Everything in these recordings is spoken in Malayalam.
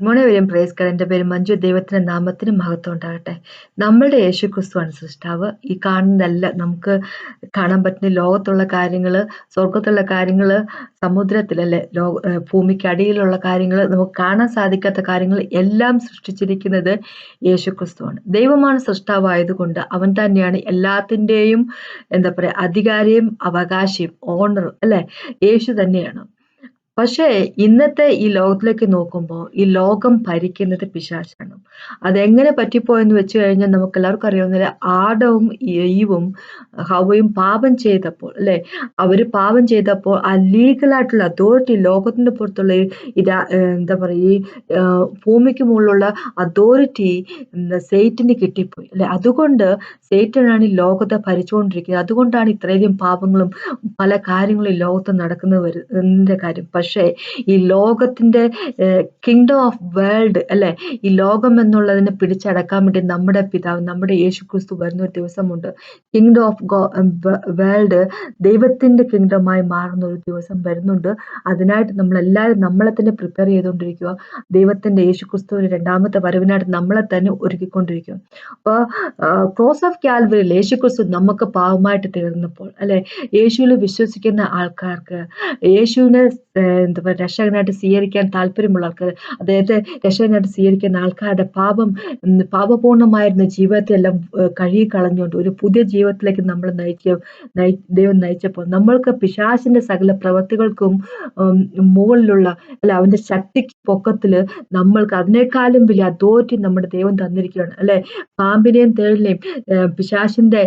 ഗുഡ് മോർണിംഗ് വരും. പ്രേസ് കാർഡ് എന്റെ പേര് മഞ്ജു. ദൈവത്തിന്റെ നാമത്തിന് മഹത്വം ഉണ്ടാകട്ടെ. നമ്മളുടെ യേശു ക്രിസ്തുവാണ് സൃഷ്ടാവ്. ഈ കാണുന്നതല്ല നമുക്ക് കാണാൻ പറ്റുന്ന ലോകത്തുള്ള കാര്യങ്ങൾ സ്വർഗത്തുള്ള കാര്യങ്ങൾ സമുദ്രത്തിലല്ലേ ലോ ഭൂമിക്കടിയിലുള്ള കാര്യങ്ങൾ നമുക്ക് കാണാൻ സാധിക്കാത്ത കാര്യങ്ങൾ എല്ലാം സൃഷ്ടിച്ചിരിക്കുന്നത് യേശു ക്രിസ്തുവാണ് ദൈവമാണ് സൃഷ്ടാവായതുകൊണ്ട് അവൻ തന്നെയാണ് എല്ലാത്തിന്റെയും എന്താ പറയുക അധികാരിയും അവകാശിയും ഓണറും അല്ലേ? യേശു തന്നെയാണ്. പക്ഷേ ഇന്നത്തെ ഈ ലോകത്തിലേക്ക് നോക്കുമ്പോൾ ഈ ലോകം ഭരിക്കുന്നത് പിശാചാണ്. അതെങ്ങനെ പറ്റിപ്പോയെന്ന് വെച്ച് കഴിഞ്ഞാൽ നമുക്ക് എല്ലാവർക്കും അറിയാവുന്ന ആദവും ഈവും ഹവയും പാപം ചെയ്തപ്പോൾ അല്ലെ? അവർ പാപം ചെയ്തപ്പോൾ ആ ലീഗലായിട്ടുള്ള അതോറിറ്റി ലോകത്തിന്റെ പുറത്തുള്ള ഈ എന്താ പറയുക ഈ ഭൂമിക്ക് മുകളിലുള്ള അതോറിറ്റി സെയ്റ്റിന് കിട്ടിപ്പോയി അല്ലെ? അതുകൊണ്ട് സെയ്റ്റനാണ് ഈ ലോകത്തെ ഭരിച്ചുകൊണ്ടിരിക്കുന്നത്. അതുകൊണ്ടാണ് ഇത്രയധികം പാപങ്ങളും പല കാര്യങ്ങളും ഈ ലോകത്ത് നടക്കുന്നത് വരുന്നതിന്റെ കാര്യം. പക്ഷേ ഈ ലോകത്തിന്റെ കിങ്ഡം ഓഫ് വേൾഡ് അല്ലെ ഈ ലോകം എന്നുള്ളതിനെ പിടിച്ചടക്കാൻ വേണ്ടി നമ്മുടെ പിതാവ് നമ്മുടെ യേശു ക്രിസ്തു വരുന്ന ഒരു ദിവസമുണ്ട്. കിങ്ഡം ഓഫ് വേൾഡ് ദൈവത്തിന്റെ കിങ്ഡമായി മാറുന്ന ഒരു ദിവസം വരുന്നുണ്ട്. അതിനായിട്ട് നമ്മളെല്ലാവരും നമ്മളെ തന്നെ പ്രിപ്പയർ ചെയ്തുകൊണ്ടിരിക്കുക. ദൈവത്തിന്റെ യേശു ക്രിസ്തുവിന്റെ രണ്ടാമത്തെ വരവിനായിട്ട് നമ്മളെ തന്നെ ഒരുക്കിക്കൊണ്ടിരിക്കുക. അപ്പോൾ ക്രോസ് ഓഫ് കാൽവരിയിൽ യേശു ക്രിസ്തു നമുക്ക് പാവമായിട്ട് തീർന്നപ്പോൾ അല്ലെ യേശുവിൽ വിശ്വസിക്കുന്ന ആൾക്കാർക്ക് യേശുവിനെ എന്താ പറയുക രക്ഷകനായിട്ട് സ്വീകരിക്കാൻ താല്പര്യമുള്ള ആൾക്കാർ അദ്ദേഹത്തെ രക്ഷകനായിട്ട് സ്വീകരിക്കുന്ന ആൾക്കാരുടെ പാപം പാപപൂർണമായിരുന്ന ജീവിതത്തെ എല്ലാം കഴുകി കളഞ്ഞുകൊണ്ട് ഒരു പുതിയ ജീവിതത്തിലേക്ക് നമ്മൾ നയിച്ച നയി ദൈവം നയിച്ചപ്പോൾ നമ്മൾക്ക് പിശാചിന്റെ സകല പ്രവൃത്തികൾക്കും മുകളിലുള്ള അല്ല അവന്റെ ശക്തിക്ക് പൊക്കത്തിൽ നമ്മൾക്ക് അതിനേക്കാളും വലിയ അതോറിറ്റി നമ്മുടെ ദൈവം തന്നിരിക്കുകയാണ് അല്ലെ? പാമ്പിനെയും തേളിനെയും പിശാചിന്റെ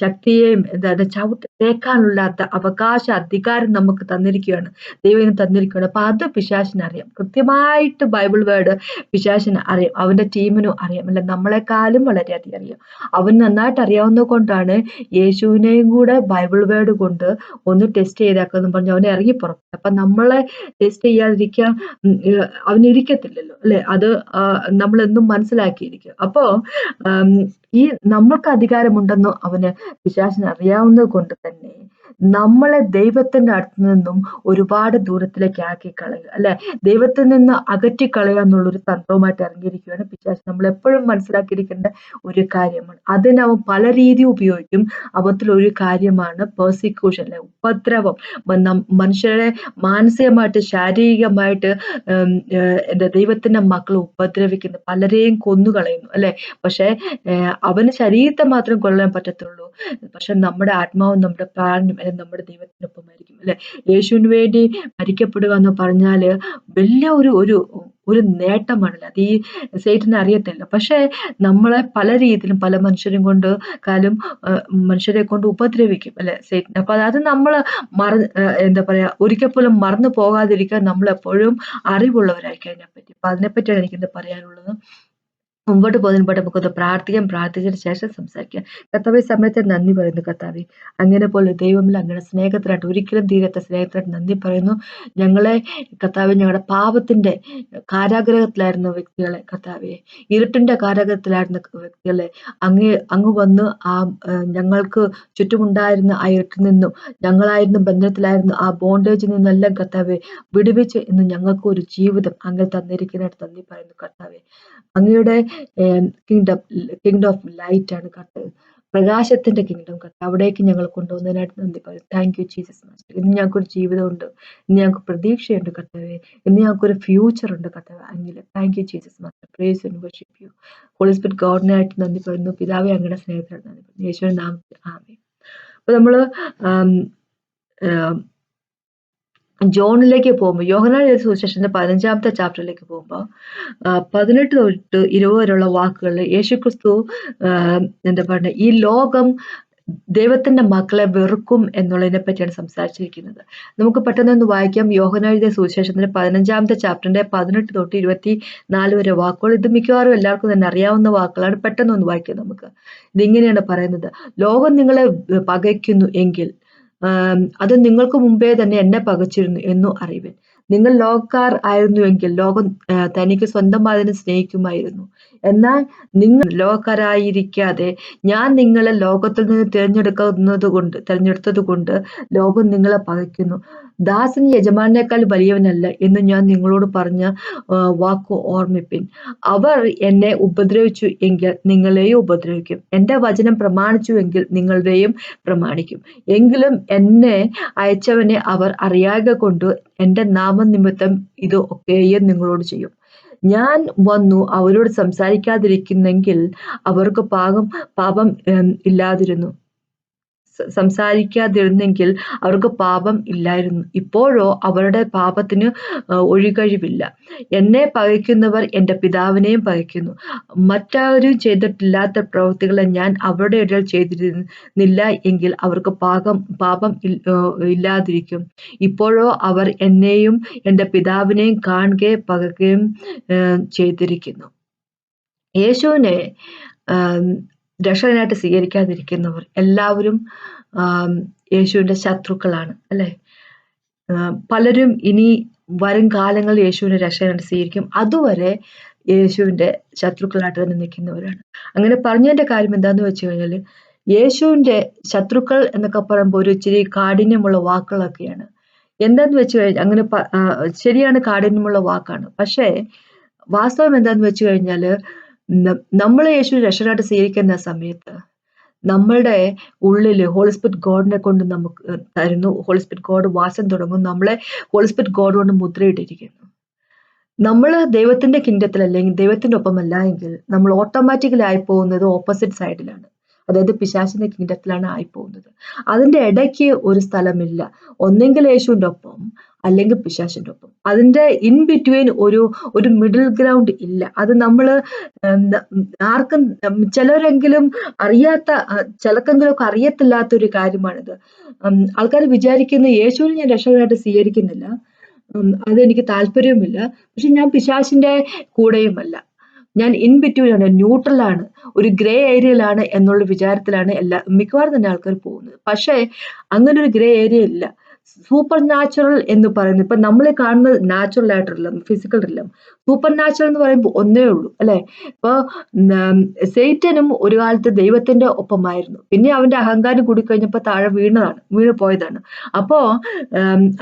ശക്തിയെയും അതായത് ചവിട്ട് തേക്കാനുള്ള അവകാശ അധികാരം നമുക്ക് തന്നിരിക്കുകയാണ്. ദൈവം തന്നിരിക്കുകയാണ് അപ്പൊ അത് പിശാചിന് അറിയാം. കൃത്യമായിട്ട് ബൈബിൾ വേർഡ് പിശാശിന് അറിയാം. അവന്റെ ടീമിനും അറിയാം. അല്ലെ നമ്മളെക്കാളും വളരെയധികം അറിയാം. അവൻ നന്നായിട്ട് അറിയാവുന്നത് കൊണ്ടാണ് യേശുവിനെയും കൂടെ ബൈബിൾ വേർഡ് കൊണ്ട് ഒന്ന് ടെസ്റ്റ് ചെയ്താക്കുന്നു പറഞ്ഞ് അവനെ ഇറങ്ങി പുറപ്പെട്ടു അപ്പൊ നമ്മളെ ടെസ്റ്റ് ചെയ്യാതിരിക്കാൻ അവനിരിക്കത്തില്ലല്ലോ അല്ലെ? അത് നമ്മളെന്നും മനസ്സിലാക്കിയിരിക്കും. അപ്പോ ഈ നമ്മൾക്ക് അധികാരമുണ്ടെന്നോ അവന് പിശാശിന് അറിയാവുന്നത് കൊണ്ട് തന്നെ നമ്മളെ ദൈവത്തിന്റെ അടുത്ത് നിന്നും ഒരുപാട് ദൂരത്തിലേക്ക് ആക്കി കളയുക അല്ലെ? ദൈവത്തിൽ നിന്ന് അകറ്റി കളയുക എന്നുള്ളൊരു തന്ത്രവുമായിട്ട് ഇറങ്ങിയിരിക്കുകയാണ് പിശാച്. നമ്മൾ എപ്പോഴും മനസ്സിലാക്കിയിരിക്കേണ്ട ഒരു കാര്യമാണ്. അതിനവൻ പല രീതി ഉപയോഗിക്കും. അവത്തിൽ ഒരു കാര്യമാണ് പേഴ്സിക്യൂഷൻ അല്ലെ? ഉപദ്രവം. മനുഷ്യരെ മാനസികമായിട്ട് ശാരീരികമായിട്ട് എന്താ ദൈവത്തിന്റെ മക്കളെ ഉപദ്രവിക്കുന്നു. പലരെയും കൊന്നുകളയുന്നു അല്ലെ? പക്ഷെ അവന് ശരീരത്തെ മാത്രം കൊല്ലാൻ പറ്റത്തുള്ളൂ. പക്ഷെ നമ്മുടെ ആത്മാവും നമ്മുടെ പ്രാണനും അല്ലെ നമ്മുടെ ദൈവത്തിനൊപ്പമായിരിക്കും അല്ലെ? യേശുവിന് വേണ്ടി മരിക്കപ്പെടുക എന്ന് പറഞ്ഞാൽ വലിയ ഒരു ഒരു ഒരു നേട്ടമാണല്ലോ? അത് ഈ സേറ്റിന് അറിയത്തില്ല. പക്ഷേ നമ്മളെ പല രീതിയിലും പല മനുഷ്യരും കൊണ്ട് കാലം മനുഷ്യരെ കൊണ്ട് ഉപദ്രവിക്കും അല്ലെ സേറ്റിന്. അപ്പൊ അത് നമ്മൾ മറ എന്താ പറയാ ഒരിക്കൽ പോലും മറന്നു പോകാതിരിക്കാൻ നമ്മളെപ്പോഴും അറിവുള്ളവരായിരിക്കും അതിനെപ്പറ്റി അപ്പൊ അതിനെപ്പറ്റിയാണ് എനിക്കിന്ന് പറയാനുള്ളത്. മുമ്പോട്ട് പോകുന്നതിന് മുമ്പ് നമുക്കൊന്ന് പ്രാർത്ഥിക്കാം. പ്രാർത്ഥിച്ചതിന് ശേഷം സംസാരിക്കാം. കർത്താവെ സമയത്ത് നന്ദി പറയുന്നു കർത്താവെ. അങ്ങനെ പോലെ ദൈവമില്ല അങ്ങനെ സ്നേഹത്തിനായിട്ട് ഒരിക്കലും തീരാത്ത സ്നേഹത്തിനായിട്ട് നന്ദി പറയുന്നു. ഞങ്ങളെ കർത്താവെ ഞങ്ങളുടെ പാപത്തിന്റെ കാരാഗ്രഹത്തിലായിരുന്ന വ്യക്തികളെ കർത്താവെ ഇരുട്ടിന്റെ കാരാഗ്രഹത്തിലായിരുന്ന വ്യക്തികളെ അങ്ങ് അങ്ങ് വന്ന് ആ ഞങ്ങൾക്ക് ചുറ്റുമുണ്ടായിരുന്ന ആ ഇരുട്ടിൽ നിന്നും ഞങ്ങളായിരുന്ന ബന്ധനത്തിലായിരുന്നു ആ ബോണ്ടേജിൽ നിന്നെല്ലാം കർത്താവെ വിടുവിച്ച് ഇന്ന് ഞങ്ങൾക്ക് ഒരു ജീവിതം അങ്ങനെ തന്നിരിക്കുന്നതായിട്ട് നന്ദി പറയുന്നു കർത്താവെ. അങ്ങയുടെ കിങ്ഡം കിങ്ഡം ഓഫ് ലൈറ്റ് ആണ് കർത്താവ് പ്രകാശത്തിന്റെ കിങ്ഡം കർത്താവ് അവിടേക്ക് ഞങ്ങൾ കൊണ്ടുപോകുന്നതിനായിട്ട് നന്ദി പറയും. താങ്ക് യു ജീസസ് മാസ്റ്റർ ഇന്ന് ഞങ്ങൾക്കൊരു ജീവിതമുണ്ട്. ഇന്ന് ഞങ്ങൾക്ക് പ്രതീക്ഷയുണ്ട് കർത്താവെ. ഇന്ന് ഞങ്ങൾക്കൊരു ഫ്യൂച്ചർ ഉണ്ട് കർത്താവ്. അങ്ങിൽ thank you Jesus master praise and worship you holy spirit ഗോഡിനായിട്ട് നന്ദി പറയുന്നു. പിതാവെ അങ്ങയുടെ സ്നേഹത്തിനായിട്ട് നന്ദി പറയുന്നു. യേശുവിന്റെ നാമത്തിൽ. ആമേ അപ്പൊ നമ്മൾ ജോണിലേക്ക് പോകുമ്പോൾ യോഹനാൻ സുശേഷന്റെ പതിനഞ്ചാമത്തെ ചാപ്റ്ററിലേക്ക് പോകുമ്പോൾ പതിനെട്ട് തൊട്ട് ഇരുപത് വരെയുള്ള വാക്കുകളിൽ യേശുക്രിസ്തു എന്താ പറയുക ഈ ലോകം ദൈവത്തിന്റെ മക്കളെ വെറുക്കും എന്നുള്ളതിനെ പറ്റിയാണ് സംസാരിച്ചിരിക്കുന്നത്. നമുക്ക് പെട്ടെന്ന് ഒന്ന് വായിക്കാം. യോഹന എഴുതിയ സുവിശേഷത്തിന്റെ പതിനഞ്ചാമത്തെ ചാപ്റ്ററിന്റെ പതിനെട്ട് തൊട്ട് ഇരുപത്തി നാല് വരെ വാക്കുകൾ. ഇത് മിക്കവാറും എല്ലാവർക്കും തന്നെ അറിയാവുന്ന വാക്കുകളാണ്. പെട്ടെന്ന് ഒന്ന് വായിക്കാം നമുക്ക്. ഇതിങ്ങനെയാണ് പറയുന്നത്. ലോകം നിങ്ങളെ പകയ്ക്കുന്നു എങ്കിൽ അത് നിങ്ങൾക്ക് മുമ്പേ തന്നെ എന്നെ പകച്ചിരുന്നു എന്നു അറിവിൻ. നിങ്ങൾ ലോകക്കാർ ആയിരുന്നുവെങ്കിൽ ലോകം തനിക്ക് സ്വന്തമായതിനെ സ്നേഹിക്കുമായിരുന്നു. എന്നാൽ നിങ്ങൾ ലോകക്കാരായിരിക്കാതെ ഞാൻ നിങ്ങളെ ലോകത്തിൽ നിന്ന് തിരഞ്ഞെടുക്കുന്നത് കൊണ്ട് തിരഞ്ഞെടുത്തത് കൊണ്ട് ലോകം നിങ്ങളെ പകയ്ക്കുന്നു. ദാസൻ യജമാനേക്കാൾ വലിയവനല്ല എന്ന് ഞാൻ നിങ്ങളോട് പറഞ്ഞ വാക്കു ഓർമ്മിപ്പിൻ. അവർ എന്നെ ഉപദ്രവിച്ചു എങ്കിൽ നിങ്ങളെയും ഉപദ്രവിക്കും. എന്റെ വചനം പ്രമാണിച്ചു എങ്കിൽ നിങ്ങളുടെയും പ്രമാണിക്കും. എങ്കിലും എന്നെ അയച്ചവനെ അവർ അറിയാതെ കൊണ്ട് എന്റെ നാമനിമിത്തം ഇത് ഒക്കെയും നിങ്ങളോട് ചെയ്യും. ഞാൻ വന്നു അവരോട് സംസാരിക്കാതിരിക്കുന്നെങ്കിൽ അവർക്ക് പാകം പാപം ഇല്ലാതിരുന്നു. സംസാരിക്കാതിരുന്നെങ്കിൽ അവർക്ക് പാപം ഇല്ലായിരുന്നു. ഇപ്പോഴോ അവരുടെ പാപത്തിന് ഒഴികഴിവില്ല. എന്നെ പകയ്ക്കുന്നവർ എന്റെ പിതാവിനെയും പകയ്ക്കുന്നു. മറ്റാരും ചെയ്തിട്ടില്ലാത്ത പ്രവൃത്തികളെ ഞാൻ അവരുടെ ഇടയിൽ ചെയ്തിരുന്നില്ല എങ്കിൽ അവർക്ക് പാകം പാപം ഇല്ലാതിരിക്കും. ഇപ്പോഴോ അവർ എന്നെയും എന്റെ പിതാവിനെയും കാണുകയും പകയ്ക്കുകയും ചെയ്തിരിക്കുന്നു. യേശുവിനെ രക്ഷകനായിട്ട് സ്വീകരിക്കാതിരിക്കുന്നവർ എല്ലാവരും യേശുവിന്റെ ശത്രുക്കളാണ് അല്ലേ? പലരും ഇനി വരും കാലങ്ങളിൽ യേശുവിനെ രക്ഷകനായിട്ട് സ്വീകരിക്കും. അതുവരെ യേശുവിന്റെ ശത്രുക്കളായിട്ട് തന്നെ നിൽക്കുന്നവരാണ്. അങ്ങനെ പറഞ്ഞതിന്റെ കാര്യം എന്താന്ന് വെച്ച് കഴിഞ്ഞാൽ യേശുവിന്റെ ശത്രുക്കൾ എന്നൊക്കെ പറയുമ്പോൾ ഒരു ഇച്ചിരി കാഠിന്യമുള്ള വാക്കുകളൊക്കെയാണ്. എന്താന്ന് വെച്ച് കഴിഞ്ഞാൽ അങ്ങനെ ശരിയാണ് കാഠിന്യമുള്ള വാക്കാണ്. പക്ഷേ വാസ്തവം എന്താന്ന് വെച്ച് കഴിഞ്ഞാൽ നമ്മൾ യേശുവിനെ രക്ഷകനായിട്ട് സ്വീകരിക്കുന്ന സമയത്ത് നമ്മളുടെ ഉള്ളിൽ ഹോളിസ്പിറ്റ് ഗോഡിനെ കൊണ്ട് നമുക്ക് തരുന്നു. ഹോളിസ്പിറ്റ് ഗോഡ് വാസം തുടങ്ങും നമ്മളെ ഹോളിസ്പിറ്റ് ഗോഡ് കൊണ്ട് മുദ്രയിട്ടിരിക്കുന്നു. നമ്മൾ ദൈവത്തിന്റെ കിങ്ഡത്തിൽ അല്ലെങ്കിൽ ദൈവത്തിന്റെ ഒപ്പമല്ല എങ്കിൽ നമ്മൾ ഓട്ടോമാറ്റിക്കലി ആയി പോകുന്നത് ഓപ്പോസിറ്റ് സൈഡിലാണ് അതായത് പിശാചിന്റെ കിങ്ഡത്തിലാണ് ആയി പോകുന്നത് അതിന്റെ ഇടയ്ക്ക് ഒരു സ്ഥലമില്ല. ഒന്നെങ്കിൽ യേശുവിന്റെ ഒപ്പം അല്ലെങ്കിൽ പിശാശിന്റെ ഒപ്പം. അതിന്റെ ഇൻ ബിറ്റ്വീൻ ഒരു ഒരു മിഡിൽ ഗ്രൗണ്ട് ഇല്ല. അത് നമ്മൾ ആർക്കും ചിലരെങ്കിലും അറിയാത്ത ചിലക്കെങ്കിലും ഒക്കെ അറിയത്തില്ലാത്ത ഒരു കാര്യമാണിത് ആൾക്കാർ വിചാരിക്കുന്ന യേശുവിനെ ഞാൻ രക്ഷകനായിട്ട് സ്വീകരിക്കുന്നില്ല. അതെനിക്ക് താല്പര്യവുമില്ല. പക്ഷെ ഞാൻ പിശാശിന്റെ കൂടെയുമല്ല. ഞാൻ ഇൻ ബിറ്റ്വീൻ ആണ് ന്യൂട്രലാണ് ഒരു ഗ്രേ ഏരിയയിലാണ് എന്നുള്ള വിചാരത്തിലാണ് എല്ലാ മിക്കവാറും തന്നെ ആൾക്കാർ പോകുന്നത്. പക്ഷേ അങ്ങനെ ഒരു ഗ്രേ ഏരിയ ഇല്ല. സൂപ്പർ നാച്ചുറൽ എന്ന് പറയുന്നത് ഇപ്പൊ നമ്മൾ കാണുന്നത് നാച്ചുറൽ ആയിട്ടുള്ള ഫിസിക്കൽ റിലം സൂപ്പർ നാച്ചുറൽ എന്ന് പറയുമ്പോൾ ഒന്നേ ഉള്ളൂ അല്ലേ? ഇപ്പൊ സെയ്റ്റനും ഒരു കാലത്ത് ദൈവത്തിന്റെ ഒപ്പമായിരുന്നു. പിന്നെ അവന്റെ അഹങ്കാരം കൂടി കഴിഞ്ഞപ്പോൾ താഴെ വീണതാണ് വീണ് പോയതാണ്. അപ്പോ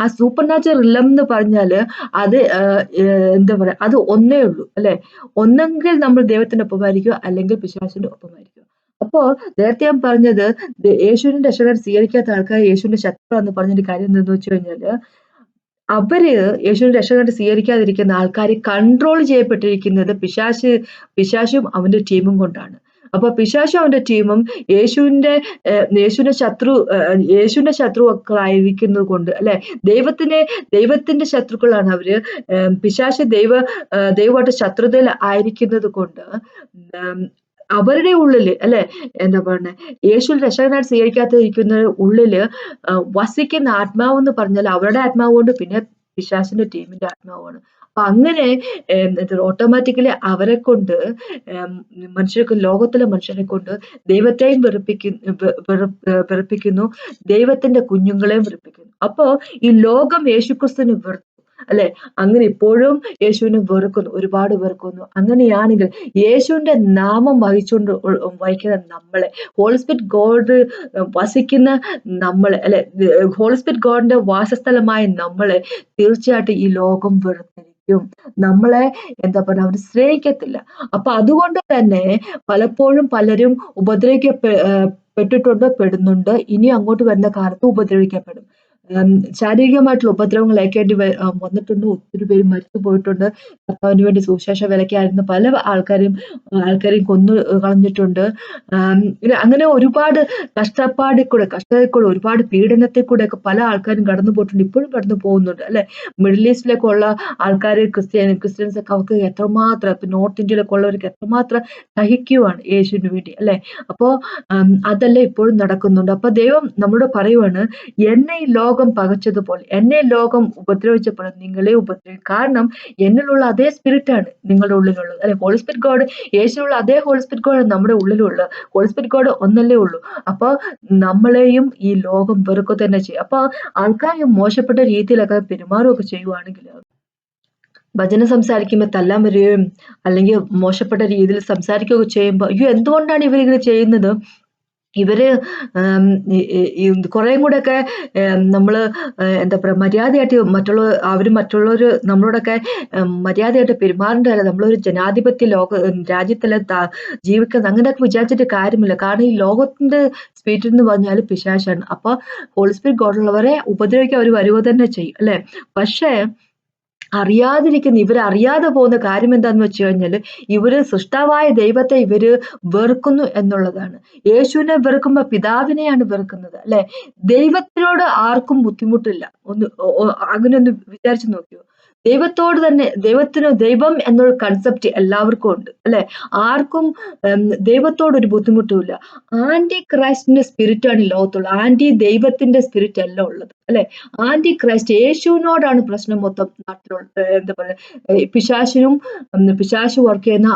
ആ സൂപ്പർ നാച്ചുറൽ റിലം എന്ന് പറഞ്ഞാൽ അത് എന്താ പറയാ അത് ഒന്നേ ഉള്ളൂ അല്ലേ? ഒന്നെങ്കിൽ നമ്മൾ ദൈവത്തിന്റെ ഒപ്പമായിരിക്കുക അല്ലെങ്കിൽ പിശാസിന്റെ ഒപ്പമായിരിക്കും അപ്പോ നേരത്തെ ഞാൻ പറഞ്ഞത് യേശുവിന്റെ രക്ഷകൻ സ്വീകരിക്കാത്ത ആൾക്കാർ യേശുവിന്റെ ശത്രു എന്ന് പറഞ്ഞൊരു കാര്യം എന്താന്ന് വെച്ച് കഴിഞ്ഞാൽ അവർ യേശുവിന്റെ രക്ഷകൻ സ്വീകരിക്കാതിരിക്കുന്ന ആൾക്കാർ കൺട്രോൾ ചെയ്യപ്പെട്ടിരിക്കുന്നത് പിശാശ് പിശാശും അവന്റെ ടീമും കൊണ്ടാണ്. അപ്പൊ പിശാശും അവന്റെ ടീമും യേശുവിന്റെ യേശുവിന്റെ ശത്രു യേശുവിന്റെ ശത്രുക്കളായിരിക്കുന്നത് കൊണ്ട് അല്ലെ? ദൈവത്തിന്റെ ദൈവത്തിന്റെ ശത്രുക്കളാണ് അവർ. പിശാശ് ദൈവ ദൈവമായിട്ട് ശത്രുതയിൽ ആയിരിക്കുന്നത് കൊണ്ട് അവരുടെ ഉള്ളിൽ അല്ലെ? എന്താ പറയുന്നത് യേശു രക്ഷകനായിട്ട് സ്വീകരിക്കാതിരിക്കുന്ന ഉള്ളിൽ വസിക്കുന്ന ആത്മാവ് എന്ന് പറഞ്ഞാൽ അവരുടെ ആത്മാവ് കൊണ്ട് പിന്നെ പിശാസിന്റെ ടീമിന്റെ ആത്മാവാണ്. അപ്പൊ അങ്ങനെ ഓട്ടോമാറ്റിക്കലി അവരെ കൊണ്ട് മനുഷ്യർക്ക് ലോകത്തിലെ മനുഷ്യരെ കൊണ്ട് ദൈവത്തെയും വെറുപ്പിക്കുന്നു. ദൈവത്തിന്റെ കുഞ്ഞുങ്ങളെയും വെറുപ്പിക്കുന്നു. അപ്പോ ഈ ലോകം യേശുക്രിസ്തുവിന് അല്ലെ? അങ്ങനെ ഇപ്പോഴും യേശുവിനെ വെറുക്കുന്നു ഒരുപാട് വെറുക്കുന്നു. അങ്ങനെയാണെങ്കിൽ യേശുവിന്റെ നാമം വഹിച്ചുകൊണ്ട് വഹിക്കുന്ന നമ്മളെ ഹോൾസ്പിറ്റ് ഗോഡ് വസിക്കുന്ന നമ്മളെ അല്ലെ? ഹോൾസ്പിറ്റ് ഗോഡിന്റെ വാസസ്ഥലമായ നമ്മളെ തീർച്ചയായിട്ടും ഈ ലോകം വെറുത്തിരിക്കും. നമ്മളെ എന്താ പറയുക അവർ സ്നേഹിക്കത്തില്ല. അപ്പൊ അതുകൊണ്ട് തന്നെ പലപ്പോഴും പലരും ഉപദ്രവിക്കപ്പെട്ടിട്ടുണ്ട് പെടുന്നുണ്ട്. ഇനി അങ്ങോട്ട് വരുന്ന കാലത്ത് ഉപദ്രവിക്കപ്പെടും. ശാരീരികമായിട്ടുള്ള ഉപദ്രവങ്ങൾ ഏൽക്കേണ്ടി വന്നിട്ടുണ്ട്. ഒത്തിരി പേര് മരിച്ചു പോയിട്ടുണ്ട്. കർത്താവിന് വേണ്ടി സുവിശേഷ വിലക്കായിരുന്നു. പല ആൾക്കാരെയും ആൾക്കാരെയും കൊന്നു കളഞ്ഞിട്ടുണ്ട്. അങ്ങനെ ഒരുപാട് കഷ്ടപ്പാടിൽ കൂടെ കഷ്ടത്തിൽ കൂടെ ഒരുപാട് പീഡനത്തിൽ കൂടെ ഒക്കെ പല ആൾക്കാരും കടന്നു പോയിട്ടുണ്ട്. ഇപ്പോഴും കടന്നു പോകുന്നുണ്ട്. അല്ലെ? മിഡിൽ ഈസ്റ്റിലേക്കുള്ള ആൾക്കാർ ക്രിസ്ത്യൻ ക്രിസ്ത്യൻസ് ഒക്കെ അവർക്ക് എത്രമാത്രം ഇപ്പൊ നോർത്ത് ഇന്ത്യയിലൊക്കെ ഉള്ളവർക്ക് എത്രമാത്രം സഹിക്കുവാണ് യേശുവിന് വേണ്ടി. അല്ലെ? അപ്പോ അതല്ലേ ഇപ്പോഴും നടക്കുന്നുണ്ട്. അപ്പൊ ദൈവം നമ്മളോട് പറയുവാണ് എന്നെ ഈ ലോക ലോകം പകച്ചതുപോലെ എന്നെ ലോകം ഉപദ്രവിച്ചപ്പോൾ നിങ്ങളെ ഉപദ്രവിക്കും കാരണം എന്നിലുള്ള അതേ സ്പിരിറ്റ് ആണ് നിങ്ങളുടെ ഉള്ളിലുള്ളത്. അല്ലെ ഹോളിസ്പിരിറ്റ് ഗോഡ് യേശുള്ള അതേ ഹോളിസ്പിരിറ്റ് ഗോഡ് നമ്മുടെ ഉള്ളിലുള്ളത്. ഹോളിസ്പിരിറ്റ് ഗോഡ് ഒന്നല്ലേ ഉള്ളൂ. അപ്പോൾ നമ്മളെയും ഈ ലോകം വെറുക്കുക തന്നെ ചെയ്യും. അപ്പോൾ ആൾക്കാർ മോശപ്പെട്ട രീതിയിലൊക്കെ പെരുമാറുകയൊക്കെ ചെയ്യുവാണെങ്കിൽ ഭജന സംസാരിക്കുമ്പോൾ തല്ലാൻ വരികയും അല്ലെങ്കിൽ മോശപ്പെട്ട രീതിയിൽ സംസാരിക്കുകയൊക്കെ ചെയ്യുമ്പോൾ അയ്യോ എന്തുകൊണ്ടാണ് ഇവരിങ്ങനെ ചെയ്യുന്നത്? ഇവർ കുറേയും കൂടെയൊക്കെ നമ്മൾ എന്താ പറയുക മര്യാദയായിട്ട് മറ്റുള്ള അവർ മറ്റുള്ളവർ നമ്മളോടൊക്കെ മര്യാദയായിട്ട് പെരുമാറേണ്ടതല്ല നമ്മളൊരു ജനാധിപത്യ ലോക രാജ്യത്തിലെ ജീവിക്കുന്നത്. അങ്ങനെയൊക്കെ വിചാരിച്ചിട്ട് കാര്യമില്ല. കാരണം ഈ ലോകത്തിന്റെ സ്പിരിറ്റ് എന്ന് പറഞ്ഞാൽ പിശാശാണ്. അപ്പോൾ ഹോളി സ്പിരിറ്റ് ഗോഡുള്ളവരെ ഉപദ്രവിക്കാൻ അവർ വരുക തന്നെ ചെയ്യും അല്ലേ? പക്ഷേ അറിയാതിരിക്കുന്ന ഇവർ അറിയാതെ പോകുന്ന കാര്യം എന്താന്ന് വെച്ച് കഴിഞ്ഞാൽ ഇവർ സൃഷ്ടാവായ ദൈവത്തെ ഇവർ വെറുക്കുന്നു എന്നുള്ളതാണ്. യേശുവിനെ വെറുക്കുമ്പോൾ പിതാവിനെയാണ് വെറുക്കുന്നത് അല്ലെ? ദൈവത്തിനോട് ആർക്കും ബുദ്ധിമുട്ടില്ല. ഒന്ന് അങ്ങനെ ഒന്ന് വിചാരിച്ചു നോക്കിയോ? ദൈവത്തോട് തന്നെ ദൈവത്തിന് ദൈവം എന്നുള്ള കൺസെപ്റ്റ് എല്ലാവർക്കും ഉണ്ട് അല്ലെ? ആർക്കും ദൈവത്തോട് ഒരു ബുദ്ധിമുട്ടുമില്ല ആന്റി ക്രൈസ്റ്റിന്റെ സ്പിരിറ്റ് ആണ് ലോകത്തുള്ളത് ആന്റി ദൈവത്തിന്റെ സ്പിരിറ്റ് അല്ല ഉള്ളത് അല്ലെ? ആന്റി ക്രൈസ്റ്റ് യേശുവിനോടാണ് പ്രശ്നം മൊത്തം നാട്ടിലുള്ളത് എന്താ പറയുക പിശാശിനും പിശാശു വർക്ക് ചെയ്യുന്ന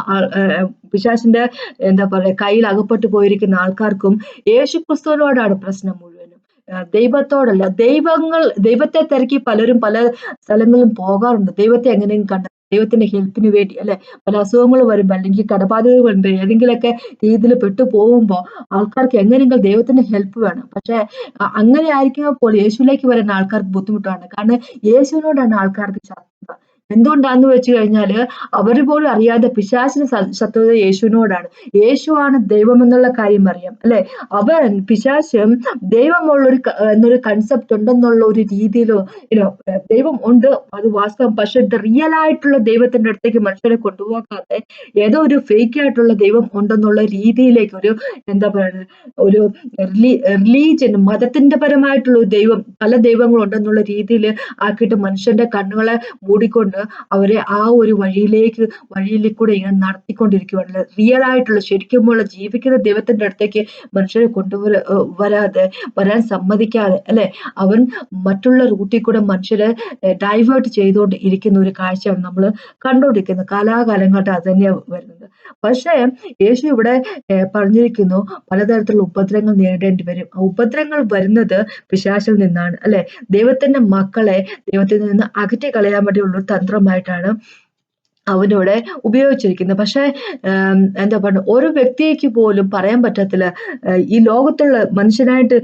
പിശാശിന്റെ എന്താ പറയുക കയ്യിൽ അകപ്പെട്ടു പോയിരിക്കുന്ന ആൾക്കാർക്കും യേശു ക്രിസ്തുവിനോടാണ് പ്രശ്നം ദൈവത്തോടല്ല. ദൈവങ്ങൾ ദൈവത്തെ തിരക്കി പലരും പല സ്ഥലങ്ങളിലും പോകാറുണ്ട്. ദൈവത്തെ എങ്ങനെയും കണ്ട ദൈവത്തിന്റെ ഹെൽപ്പിന് വേണ്ടി അല്ലെ? പല അസുഖങ്ങൾ വരുമ്പോൾ അല്ലെങ്കിൽ കടബാധ്യതകൾ വരുമ്പോ ഏതെങ്കിലുമൊക്കെ രീതിയിൽ പെട്ടു പോകുമ്പോൾ ആൾക്കാർക്ക് എങ്ങനെയെങ്കിലും ദൈവത്തിന്റെ ഹെൽപ്പ് വേണം. പക്ഷെ അങ്ങനെ ആയിരിക്കുമ്പോൾ യേശുവിലേക്ക് വരുന്ന ആൾക്കാർക്ക് ബുദ്ധിമുട്ടാണ്. കാരണം യേശുവിനോടാണ് ആൾക്കാർക്ക് ശത്രുത. എന്തുകൊണ്ടാന്ന് വെച്ച് കഴിഞ്ഞാൽ അവർ പോലും അറിയാതെ പിശാചിന് ശത്രുത യേശുവിനോടാണ്. യേശുവാണ് ദൈവം എന്നുള്ള കാര്യം അറിയാം അല്ലെ? അവൻ പിശാശം ദൈവമുള്ളൊരു എന്നൊരു കൺസെപ്റ്റ് ഉണ്ടെന്നുള്ള ഒരു രീതിയിലോ ദൈവം ഉണ്ട് അത് വാസ്തവം പക്ഷെ റിയൽ ആയിട്ടുള്ള ദൈവത്തിന്റെ അടുത്തേക്ക് മനുഷ്യരെ കൊണ്ടുപോകാതെ ഏതോ ഒരു ഫേക്ക് ആയിട്ടുള്ള ദൈവം ഉണ്ടെന്നുള്ള രീതിയിലേക്ക് ഒരു എന്താ പറയുന്നത് ഒരു റിലീജിയൻ മതത്തിന്റെ പരമായിട്ടുള്ള ഒരു ദൈവം പല ദൈവങ്ങളുണ്ടെന്നുള്ള രീതിയിൽ ആക്കിയിട്ട് മനുഷ്യന്റെ കണ്ണുകളെ മൂടിക്കൊണ്ട് അവരെ ആ ഒരു വഴിയിലേക്ക് വഴിയിൽ കൂടെ ഇങ്ങനെ നടത്തിക്കൊണ്ടിരിക്കുകയാണ് റിയൽ ആയിട്ടുള്ള ശരിക്കും ശരിക്കുമുള്ള ജീവിക്കുന്ന ദൈവത്തിന്റെ അടുത്തേക്ക് മനുഷ്യരെ കൊണ്ടുവര വരാതെ വരാൻ സമ്മതിക്കാതെ അല്ലെ? അവൻ മറ്റുള്ള റൂട്ടിൽ കൂടെ മനുഷ്യരെ ഡൈവേർട്ട് ചെയ്തുകൊണ്ട് ഇരിക്കുന്ന ഒരു കാഴ്ചയാണ് നമ്മൾ കണ്ടുകൊണ്ടിരിക്കുന്നത്. കാലാകാലങ്ങളായിട്ട് അത് തന്നെയാണ് വരുന്നത്. പക്ഷേ യേശു ഇവിടെ പറഞ്ഞിരിക്കുന്നു പലതരത്തിലുള്ള ഉപദ്രവങ്ങൾ നേരിടേണ്ടി വരും. ആ ഉപദ്രവങ്ങൾ വരുന്നത് പിശാശിൽ നിന്നാണ് അല്ലെ? ദൈവത്തിന്റെ മക്കളെ ദൈവത്തിൽ നിന്ന് അകറ്റി കളയാൻ വേണ്ടിയുള്ള തന്ത്രമായിട്ടാണ് അവനിവിടെ ഉപയോഗിച്ചിരിക്കുന്നത് പക്ഷേ എന്താ പറയുക ഒരു വ്യക്തിക്ക് പോലും പറയാൻ പറ്റത്തില്ല. ഈ ലോകത്തുള്ള മനുഷ്യനായിട്ട്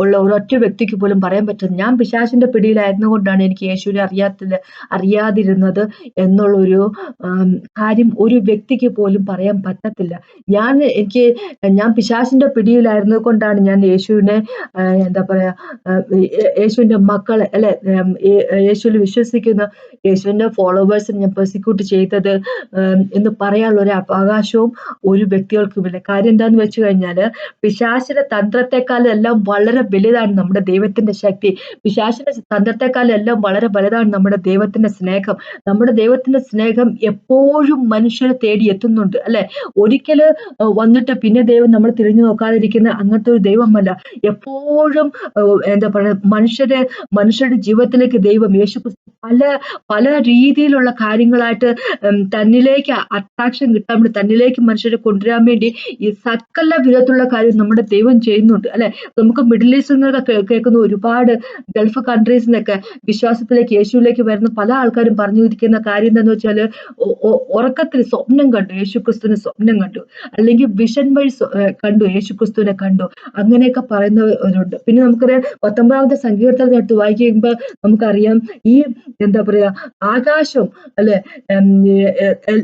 ഉള്ള ഒരൊറ്റ വ്യക്തിക്ക് പോലും പറയാൻ പറ്റില്ല ഞാൻ പിശാചിന്റെ പിടിയിലായിരുന്നു കൊണ്ടാണ് എനിക്ക് യേശുവിനെ അറിയാത്തില്ല അറിയാതിരുന്നത് എന്നുള്ളൊരു കാര്യം ഒരു വ്യക്തിക്ക് പോലും പറയാൻ പറ്റത്തില്ല. ഞാൻ എനിക്ക് ഞാൻ പിശാചിന്റെ പിടിയിലായിരുന്നത് കൊണ്ടാണ് ഞാൻ യേശുവിനെ എന്താ പറയാ യേശുവിന്റെ മക്കളെ അല്ലെ യേശുവിൽ വിശ്വസിക്കുന്ന യേശുവിന്റെ ഫോളോവേഴ്സിനെ ഞാൻ പ്രോസിക്യൂട്ട് ചെയ്തത് എന്ന് പറയാനുള്ള ഒരു അവകാശവും ഒരു വ്യക്തികൾക്കുമില്ല കാര്യം എന്താന്ന് വെച്ചു കഴിഞ്ഞാൽ തന്ത്രത്തെക്കാളും തന്ത്രത്തെക്കാളെല്ലാം വളരെ വലുതാണ് നമ്മുടെ ദൈവത്തിന്റെ ശക്തി. പിശാചിന്റെ തന്ത്രത്തെക്കാളെല്ലാം വളരെ വലുതാണ് നമ്മുടെ ദൈവത്തിന്റെ സ്നേഹം. നമ്മുടെ ദൈവത്തിന്റെ സ്നേഹം എപ്പോഴും മനുഷ്യരെ തേടി എത്തുന്നുണ്ട് അല്ലെ? ഒരിക്കൽ വന്നിട്ട് പിന്നെ ദൈവം നമ്മൾ തിരിഞ്ഞു നോക്കാതിരിക്കുന്ന അങ്ങനത്തെ ഒരു ദൈവമല്ല. എപ്പോഴും എന്താ പറയുക മനുഷ്യരെ മനുഷ്യരുടെ ജീവിതത്തിലേക്ക് ദൈവം യേശു പല പല രീതിയിലുള്ള കാര്യങ്ങളായിട്ട് തന്നിലേക്ക് അട്രാക്ഷൻ കിട്ടാൻ വേണ്ടി തന്നിലേക്ക് മനുഷ്യരെ കൊണ്ടുവരാൻ വേണ്ടി ഈ സകല വിധത്തിലുള്ള കാര്യം നമ്മുടെ ദൈവം ചെയ്യുന്നുണ്ട് അല്ലെ? നമുക്ക് മിഡിൽ ഈസ്റ്റിൽ നിന്നൊക്കെ കേൾക്കുന്ന ഒരുപാട് ഗൾഫ് കൺട്രീസിൽ നിന്നൊക്കെ വിശ്വാസത്തിലേക്ക് യേശുവിലേക്ക് വരുന്ന പല ആൾക്കാരും പറഞ്ഞു ഇരിക്കുന്ന കാര്യം എന്താണെന്ന് വെച്ചാൽ ഉറക്കത്തിൽ സ്വപ്നം കണ്ടു യേശു ക്രിസ്തുവിനെ സ്വപ്നം കണ്ടു അല്ലെങ്കിൽ വിഷൻ വഴി കണ്ടു യേശു ക്രിസ്തുവിനെ കണ്ടു അങ്ങനെയൊക്കെ പറയുന്നവരുണ്ട്. പിന്നെ നമുക്കറിയാം പത്തൊമ്പതാമത്തെ സങ്കീർത്തനത്തിനടുത്ത് വായിക്കുമ്പോൾ നമുക്കറിയാം ഈ എന്താ പറയാ ആകാശം അല്ലെ?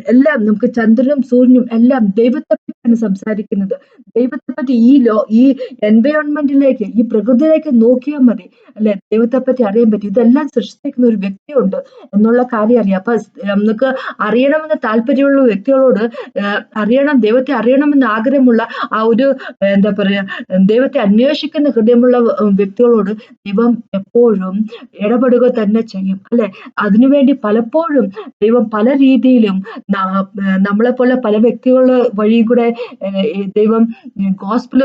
എല്ലാം നമുക്ക് ചന്ദ്രനും സൂര്യനും എല്ലാം ദൈവത്തെ സംസാരിക്കുന്നത്. ദൈവത്തെ പറ്റി ഈ ലോ ഈ എൻവയോൺമെന്റിലേക്ക് ഈ പ്രകൃതിയിലേക്ക് നോക്കിയാൽ മതി. അല്ലെ? ദൈവത്തെ പറ്റി അറിയാൻ പറ്റി. ഇതെല്ലാം സൃഷ്ടിക്കുന്ന ഒരു വ്യക്തിയുണ്ട് എന്നുള്ള കാര്യം അറിയാം. അപ്പൊ നമുക്ക് അറിയണമെന്ന് താല്പര്യമുള്ള വ്യക്തികളോട് അറിയണം ദൈവത്തെ അറിയണമെന്ന് ആഗ്രഹമുള്ള ആ ഒരു എന്താ പറയാ ദൈവത്തെ അന്വേഷിക്കുന്ന ഹൃദയമുള്ള വ്യക്തികളോട് ദൈവം എപ്പോഴും ഇടപെടുക തന്നെ ചെയ്യും. അല്ലെ? അതിനുവേണ്ടി പലപ്പോഴും ദൈവം പല രീതിയിലും നമ്മളെ പോലെ പല വ്യക്തികളുടെ വഴി കൂടെ ദൈവം ഗോസ്പിൾ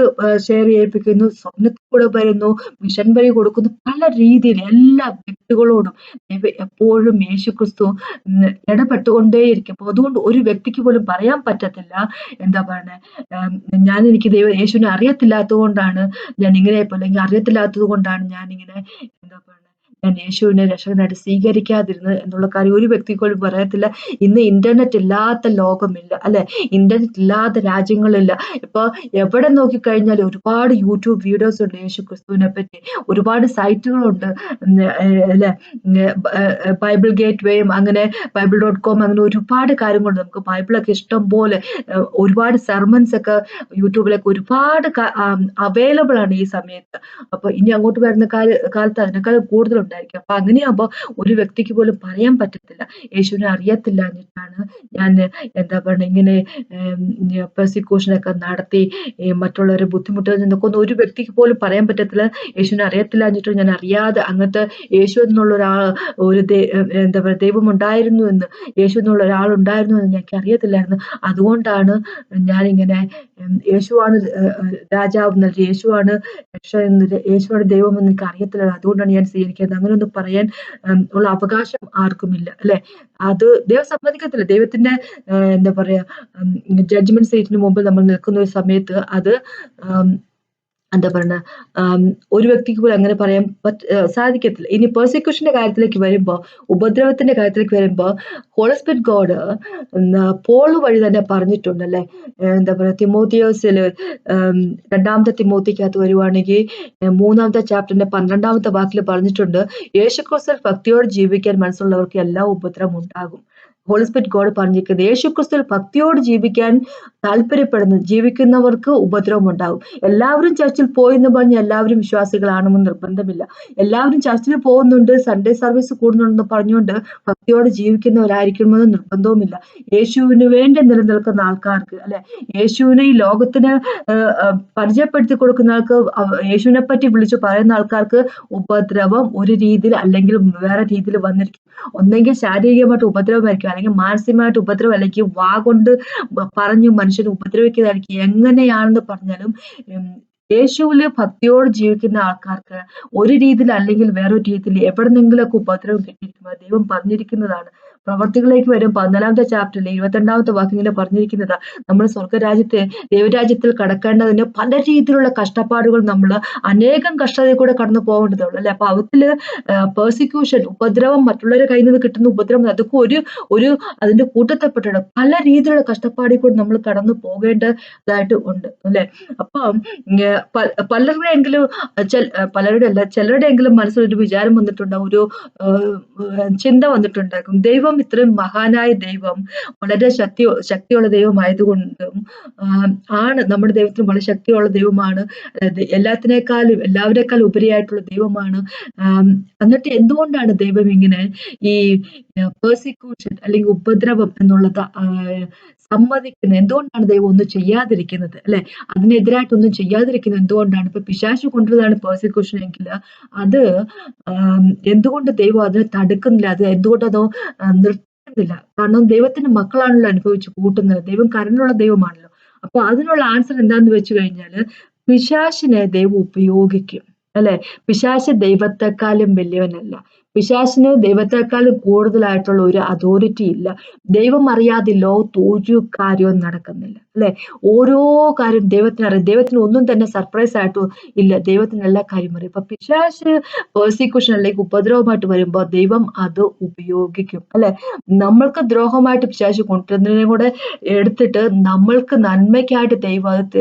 ഷെയർ ചെയ്യിപ്പിക്കുന്നു സ്വപ്നത്തിൽ കൂടെ വരുന്നു മിഷൻ വഴി കൊടുക്കുന്നു പല രീതിയിൽ എല്ലാ വ്യക്തികളോടും എപ്പോഴും യേശു ക്രിസ്തു ഇടപെട്ടുകൊണ്ടേയിരിക്കും. അപ്പോൾ അതുകൊണ്ട് ഒരു വ്യക്തിക്ക് പോലും പറയാൻ പറ്റത്തില്ല. എന്താ പറയുന്നത് ഞാൻ എനിക്ക് ദൈവം യേശുവിനെ അറിയത്തില്ലാത്തത് കൊണ്ടാണ് ഞാൻ ഇങ്ങനെ അല്ലെങ്കിൽ അറിയത്തില്ലാത്തത് കൊണ്ടാണ് ഞാൻ ഇങ്ങനെ എന്താ പറയുക ഞാൻ യേശുവിനെ രക്ഷകനായിട്ട് സ്വീകരിക്കാതിരുന്നത് എന്നുള്ള കാര്യം ഒരു വ്യക്തിക്കും പറയത്തില്ല. ഇന്ന് ഇന്റർനെറ്റ് ഇല്ലാത്ത ലോകമില്ല അല്ലെ? ഇന്റർനെറ്റ് ഇല്ലാത്ത രാജ്യങ്ങളില്ല. ഇപ്പൊ എവിടെ നോക്കിക്കഴിഞ്ഞാലും ഒരുപാട് യൂട്യൂബ് വീഡിയോസ് ഉണ്ട് യേശു ക്രിസ്തുവിനെ പറ്റി. ഒരുപാട് സൈറ്റുകളുണ്ട് അല്ലെ? ബൈബിൾ ഗേറ്റ് വേയും അങ്ങനെ ബൈബിൾ ഡോട്ട് കോം അങ്ങനെ ഒരുപാട് കാര്യങ്ങളുണ്ട്. നമുക്ക് ബൈബിളൊക്കെ ഇഷ്ടം പോലെ ഒരുപാട് സെർമൻസ് ഒക്കെ യൂട്യൂബിലൊക്കെ ഒരുപാട് അവൈലബിൾ ആണ് ഈ സമയത്ത്. അപ്പൊ ഇനി അങ്ങോട്ട് വരുന്ന കാലത്ത് അതിനേക്കാൾ കൂടുതലുണ്ട് ഉണ്ടായിരിക്കും. അപ്പൊ അങ്ങനെയാകുമ്പോൾ ഒരു വ്യക്തിക്ക് പോലും പറയാൻ പറ്റത്തില്ല. യേശുവിനെ അറിയത്തില്ല എന്നിട്ടാണ് ഞാൻ എന്താ പറയുക ഇങ്ങനെ പ്രോസിക്യൂഷനൊക്കെ നടത്തി മറ്റുള്ളവരെ ബുദ്ധിമുട്ടുകൾ നിന്നൊക്കെ ഒന്നും ഒരു വ്യക്തിക്ക് പോലും പറയാൻ പറ്റത്തില്ല. യേശുവിനെ അറിയത്തില്ല എന്നിട്ട് ഞാൻ അറിയാതെ അങ്ങനത്തെ യേശു എന്നുള്ള ഒരാൾ ഒരു എന്താ പറയുക ദൈവം ഉണ്ടായിരുന്നു എന്ന് യേശു എന്നുള്ള ഒരാൾ ഉണ്ടായിരുന്നു എന്ന് എനിക്ക് അറിയത്തില്ലായിരുന്നു. അതുകൊണ്ടാണ് ഞാനിങ്ങനെ യേശുവാണ് രാജാവ് എന്നുള്ളത് യേശുവാണ് യേശുവാണ് ദൈവം എന്ന് എനിക്ക് അറിയത്തില്ല അതുകൊണ്ടാണ് ഞാൻ സ്വീകരിക്കുന്നത്. അങ്ങനെയൊന്നും പറയാൻ ഉള്ള അവകാശം ആർക്കുമില്ല അല്ലെ? അത് ദൈവം സമ്മതിക്കത്തില്ല. ദൈവത്തിന്റെ എന്താ പറയാ ജഡ്ജ്മെന്റ് സീറ്റിന് മുമ്പ് നമ്മൾ നിൽക്കുന്ന ഒരു സമയത്ത് അത് എന്താ പറയുക ഒരു വ്യക്തിക്ക് പോലും അങ്ങനെ പറയാൻ പറ്റ സാധിക്കത്തില്ല. ഇനി പെർസിക്യൂഷന്റെ കാര്യത്തിലേക്ക് വരുമ്പോൾ ഉപദ്രവത്തിന്റെ കാര്യത്തിലേക്ക് വരുമ്പോൾ ഹോളസ്പിറ്റ് ഗോഡ് പോൾ വഴി തന്നെ പറഞ്ഞിട്ടുണ്ടല്ലേ? എന്താ പറയുക തിമോത്തിയോസിൽ രണ്ടാമത്തെ തിമോത്തിക്കകത്ത് വരുവാണെങ്കിൽ മൂന്നാമത്തെ ചാപ്റ്ററിന്റെ പന്ത്രണ്ടാമത്തെ വാക്കിൽ പറഞ്ഞിട്ടുണ്ട് യേശുക്രിസ്തു ഭക്തിയോട് ജീവിക്കാൻ മനസ്സുള്ളവർക്ക് എല്ലാ ഉപദ്രവം ഉണ്ടാകും. ഹോളിസ്പിറ്റ് ഗോഡ് പറഞ്ഞിരിക്കുന്നത് യേശുക്രിസ്തുവിൽ ഭക്തിയോട് ജീവിക്കാൻ താല്പര്യപ്പെടുന്നു. ജീവിക്കുന്നവർക്ക് ഉപദ്രവം ഉണ്ടാകും എല്ലാവരും ചർച്ചിൽ പോയി എന്ന് പറഞ്ഞ് എല്ലാവരും വിശ്വാസികളാണെന്ന് നിർബന്ധമില്ല. എല്ലാവരും ചർച്ചിൽ പോകുന്നുണ്ട് സൺഡേ സർവീസ് കൂടുന്നുണ്ടെന്ന് പറഞ്ഞുകൊണ്ട് ഭക്തിയോട് ജീവിക്കുന്നവരായിരിക്കണമെന്ന് നിർബന്ധവുമില്ല. യേശുവിന് വേണ്ടി നിലനിൽക്കുന്ന ആൾക്കാർക്ക് അല്ലെ? യേശുവിനെ ഈ ലോകത്തിന് പരിചയപ്പെടുത്തി കൊടുക്കുന്ന ആൾക്ക് യേശുവിനെ പറ്റി വിളിച്ചു പറയുന്ന ആൾക്കാർക്ക് ഉപദ്രവം ഒരു രീതിയിൽ അല്ലെങ്കിൽ വേറെ രീതിയിൽ വന്നിരിക്കും. ഒന്നെങ്കിൽ ശാരീരികമായിട്ട് ഉപദ്രവമായിരിക്കും. അല്ലെങ്കിൽ മാനസികമായിട്ട് ഉപദ്രവം അല്ലെങ്കിൽ വാ കൊണ്ട് പറഞ്ഞു മനുഷ്യനെ ഉപദ്രവിക്കുന്നതായിരിക്കും എങ്ങനെയാണെന്ന് പറഞ്ഞാലും യേശുവിൽ ഭക്തിയോട് ജീവിക്കുന്ന ആൾക്കാർക്ക് ഒരു രീതിയിൽ അല്ലെങ്കിൽ വേറൊരു രീതിയിൽ എവിടെ നിന്നെങ്കിലൊക്കെ ഉപദ്രവം കിട്ടിയിരിക്കുമ്പോൾ ദൈവം പറഞ്ഞിരിക്കുന്നതാണ്. പ്രവർത്തികളിലേക്ക് വരും. പതിനാലാമത്തെ ചാപ്റ്ററിൽ ഇരുപത്തിരണ്ടാമത്തെ വാക്കിങ്ങനെ പറഞ്ഞിരിക്കുന്നത്. നമ്മൾ സ്വർഗരാജ്യത്തെ ദൈവരാജ്യത്തിൽ കടക്കേണ്ടതിന് പല രീതിയിലുള്ള കഷ്ടപ്പാടുകൾ നമ്മൾ അനേകം കഷ്ടതയിൽ കൂടെ കടന്നു പോകേണ്ടതുള്ളൂ അല്ലെ? അപ്പൊ അവത്തിൽ പേഴ്സിക്യൂഷൻ ഉപദ്രവം മറ്റുള്ളവരെ കയ്യിൽ നിന്ന് കിട്ടുന്ന ഉപദ്രവം അതൊക്കെ ഒരു ഒരു അതിന്റെ കൂട്ടത്തെപ്പെട്ടിട്ട് പല രീതിയിലുള്ള കഷ്ടപ്പാടിൽ കൂടെ നമ്മൾ കടന്നു പോകേണ്ടതായിട്ട് ഉണ്ട് അല്ലെ? അപ്പം പലരുടെയെങ്കിലും പലരുടെ അല്ല ചിലരുടെയെങ്കിലും മനസ്സിൽ ഒരു വിചാരം വന്നിട്ടുണ്ടാകും ഒരു ചിന്ത വന്നിട്ടുണ്ടാകും. ദൈവം ദൈവം ഇത്രയും മഹാനായ ദൈവം വളരെ ശക്തി ശക്തിയുള്ള ദൈവമായതുകൊണ്ടും ആണ് നമ്മുടെ ദൈവത്തിന് വളരെ ശക്തിയുള്ള ദൈവമാണ്. എല്ലാത്തിനേക്കാളും എല്ലാവരെക്കാളും ഉപരിയായിട്ടുള്ള ദൈവമാണ്. എന്നിട്ട് എന്തുകൊണ്ടാണ് ദൈവം ഇങ്ങനെ ഈ പേഴ്സിക്യൂഷൻ അല്ലെങ്കിൽ ഉപദ്രവം എന്നുള്ളത് സമ്മതിക്കുന്നത്? എന്തുകൊണ്ടാണ് ദൈവം ഒന്നും ചെയ്യാതിരിക്കുന്നത്? അല്ലെ? അതിനെതിരായിട്ടൊന്നും ചെയ്യാതിരിക്കുന്നത് എന്തുകൊണ്ടാണ്? ഇപ്പൊ പിശാശു കൊണ്ടുള്ളതാണ് പേഴ്സിക്യൂഷൻ എങ്കിൽ അത് എന്തുകൊണ്ട് ദൈവം അതിനെ തടുക്കുന്നില്ല? അത് എന്തുകൊണ്ട് അതോ നിർത്തുന്നില്ല? കാരണം ദൈവത്തിന്റെ മക്കളാണല്ലോ അനുഭവിച്ച് കൂട്ടുന്നത്. ദൈവം കരണുള്ള ദൈവമാണല്ലോ. അപ്പൊ അതിനുള്ള ആൻസർ എന്താന്ന് വെച്ചു കഴിഞ്ഞാൽ പിശാശിനെ ദൈവം ഉപയോഗിക്കും. അല്ലെ? പിശാശ് ദൈവത്തെക്കാളും വലിയവനല്ല. പിശാസിന് ദൈവത്തെക്കാൾ കൂടുതലായിട്ടുള്ള ഒരു അതോറിറ്റി ഇല്ല. ദൈവം അറിയാതെ ലോകത്ത് ഒരു കാര്യവും നടക്കുന്നില്ല അല്ലെ? ഓരോ കാര്യം ദൈവത്തിന് അറിയാം. ദൈവത്തിന് ഒന്നും തന്നെ സർപ്രൈസ് ആയിട്ടും ഇല്ല. ദൈവത്തിന് എല്ലാ കാര്യം അറിയാം. അപ്പൊ പിശാസ് പേഴ്സിക്യൂഷൻ അല്ലെങ്കിൽ ഉപദ്രവമായിട്ട് വരുമ്പോൾ ദൈവം അത് ഉപയോഗിക്കും അല്ലെ? നമ്മൾക്ക് ദ്രോഹമായിട്ട് പിശാശ് കൊണ്ടുവരുന്നതിനെ കൂടെ എടുത്തിട്ട് നമ്മൾക്ക് നന്മയ്ക്കായിട്ട് ദൈവം അത്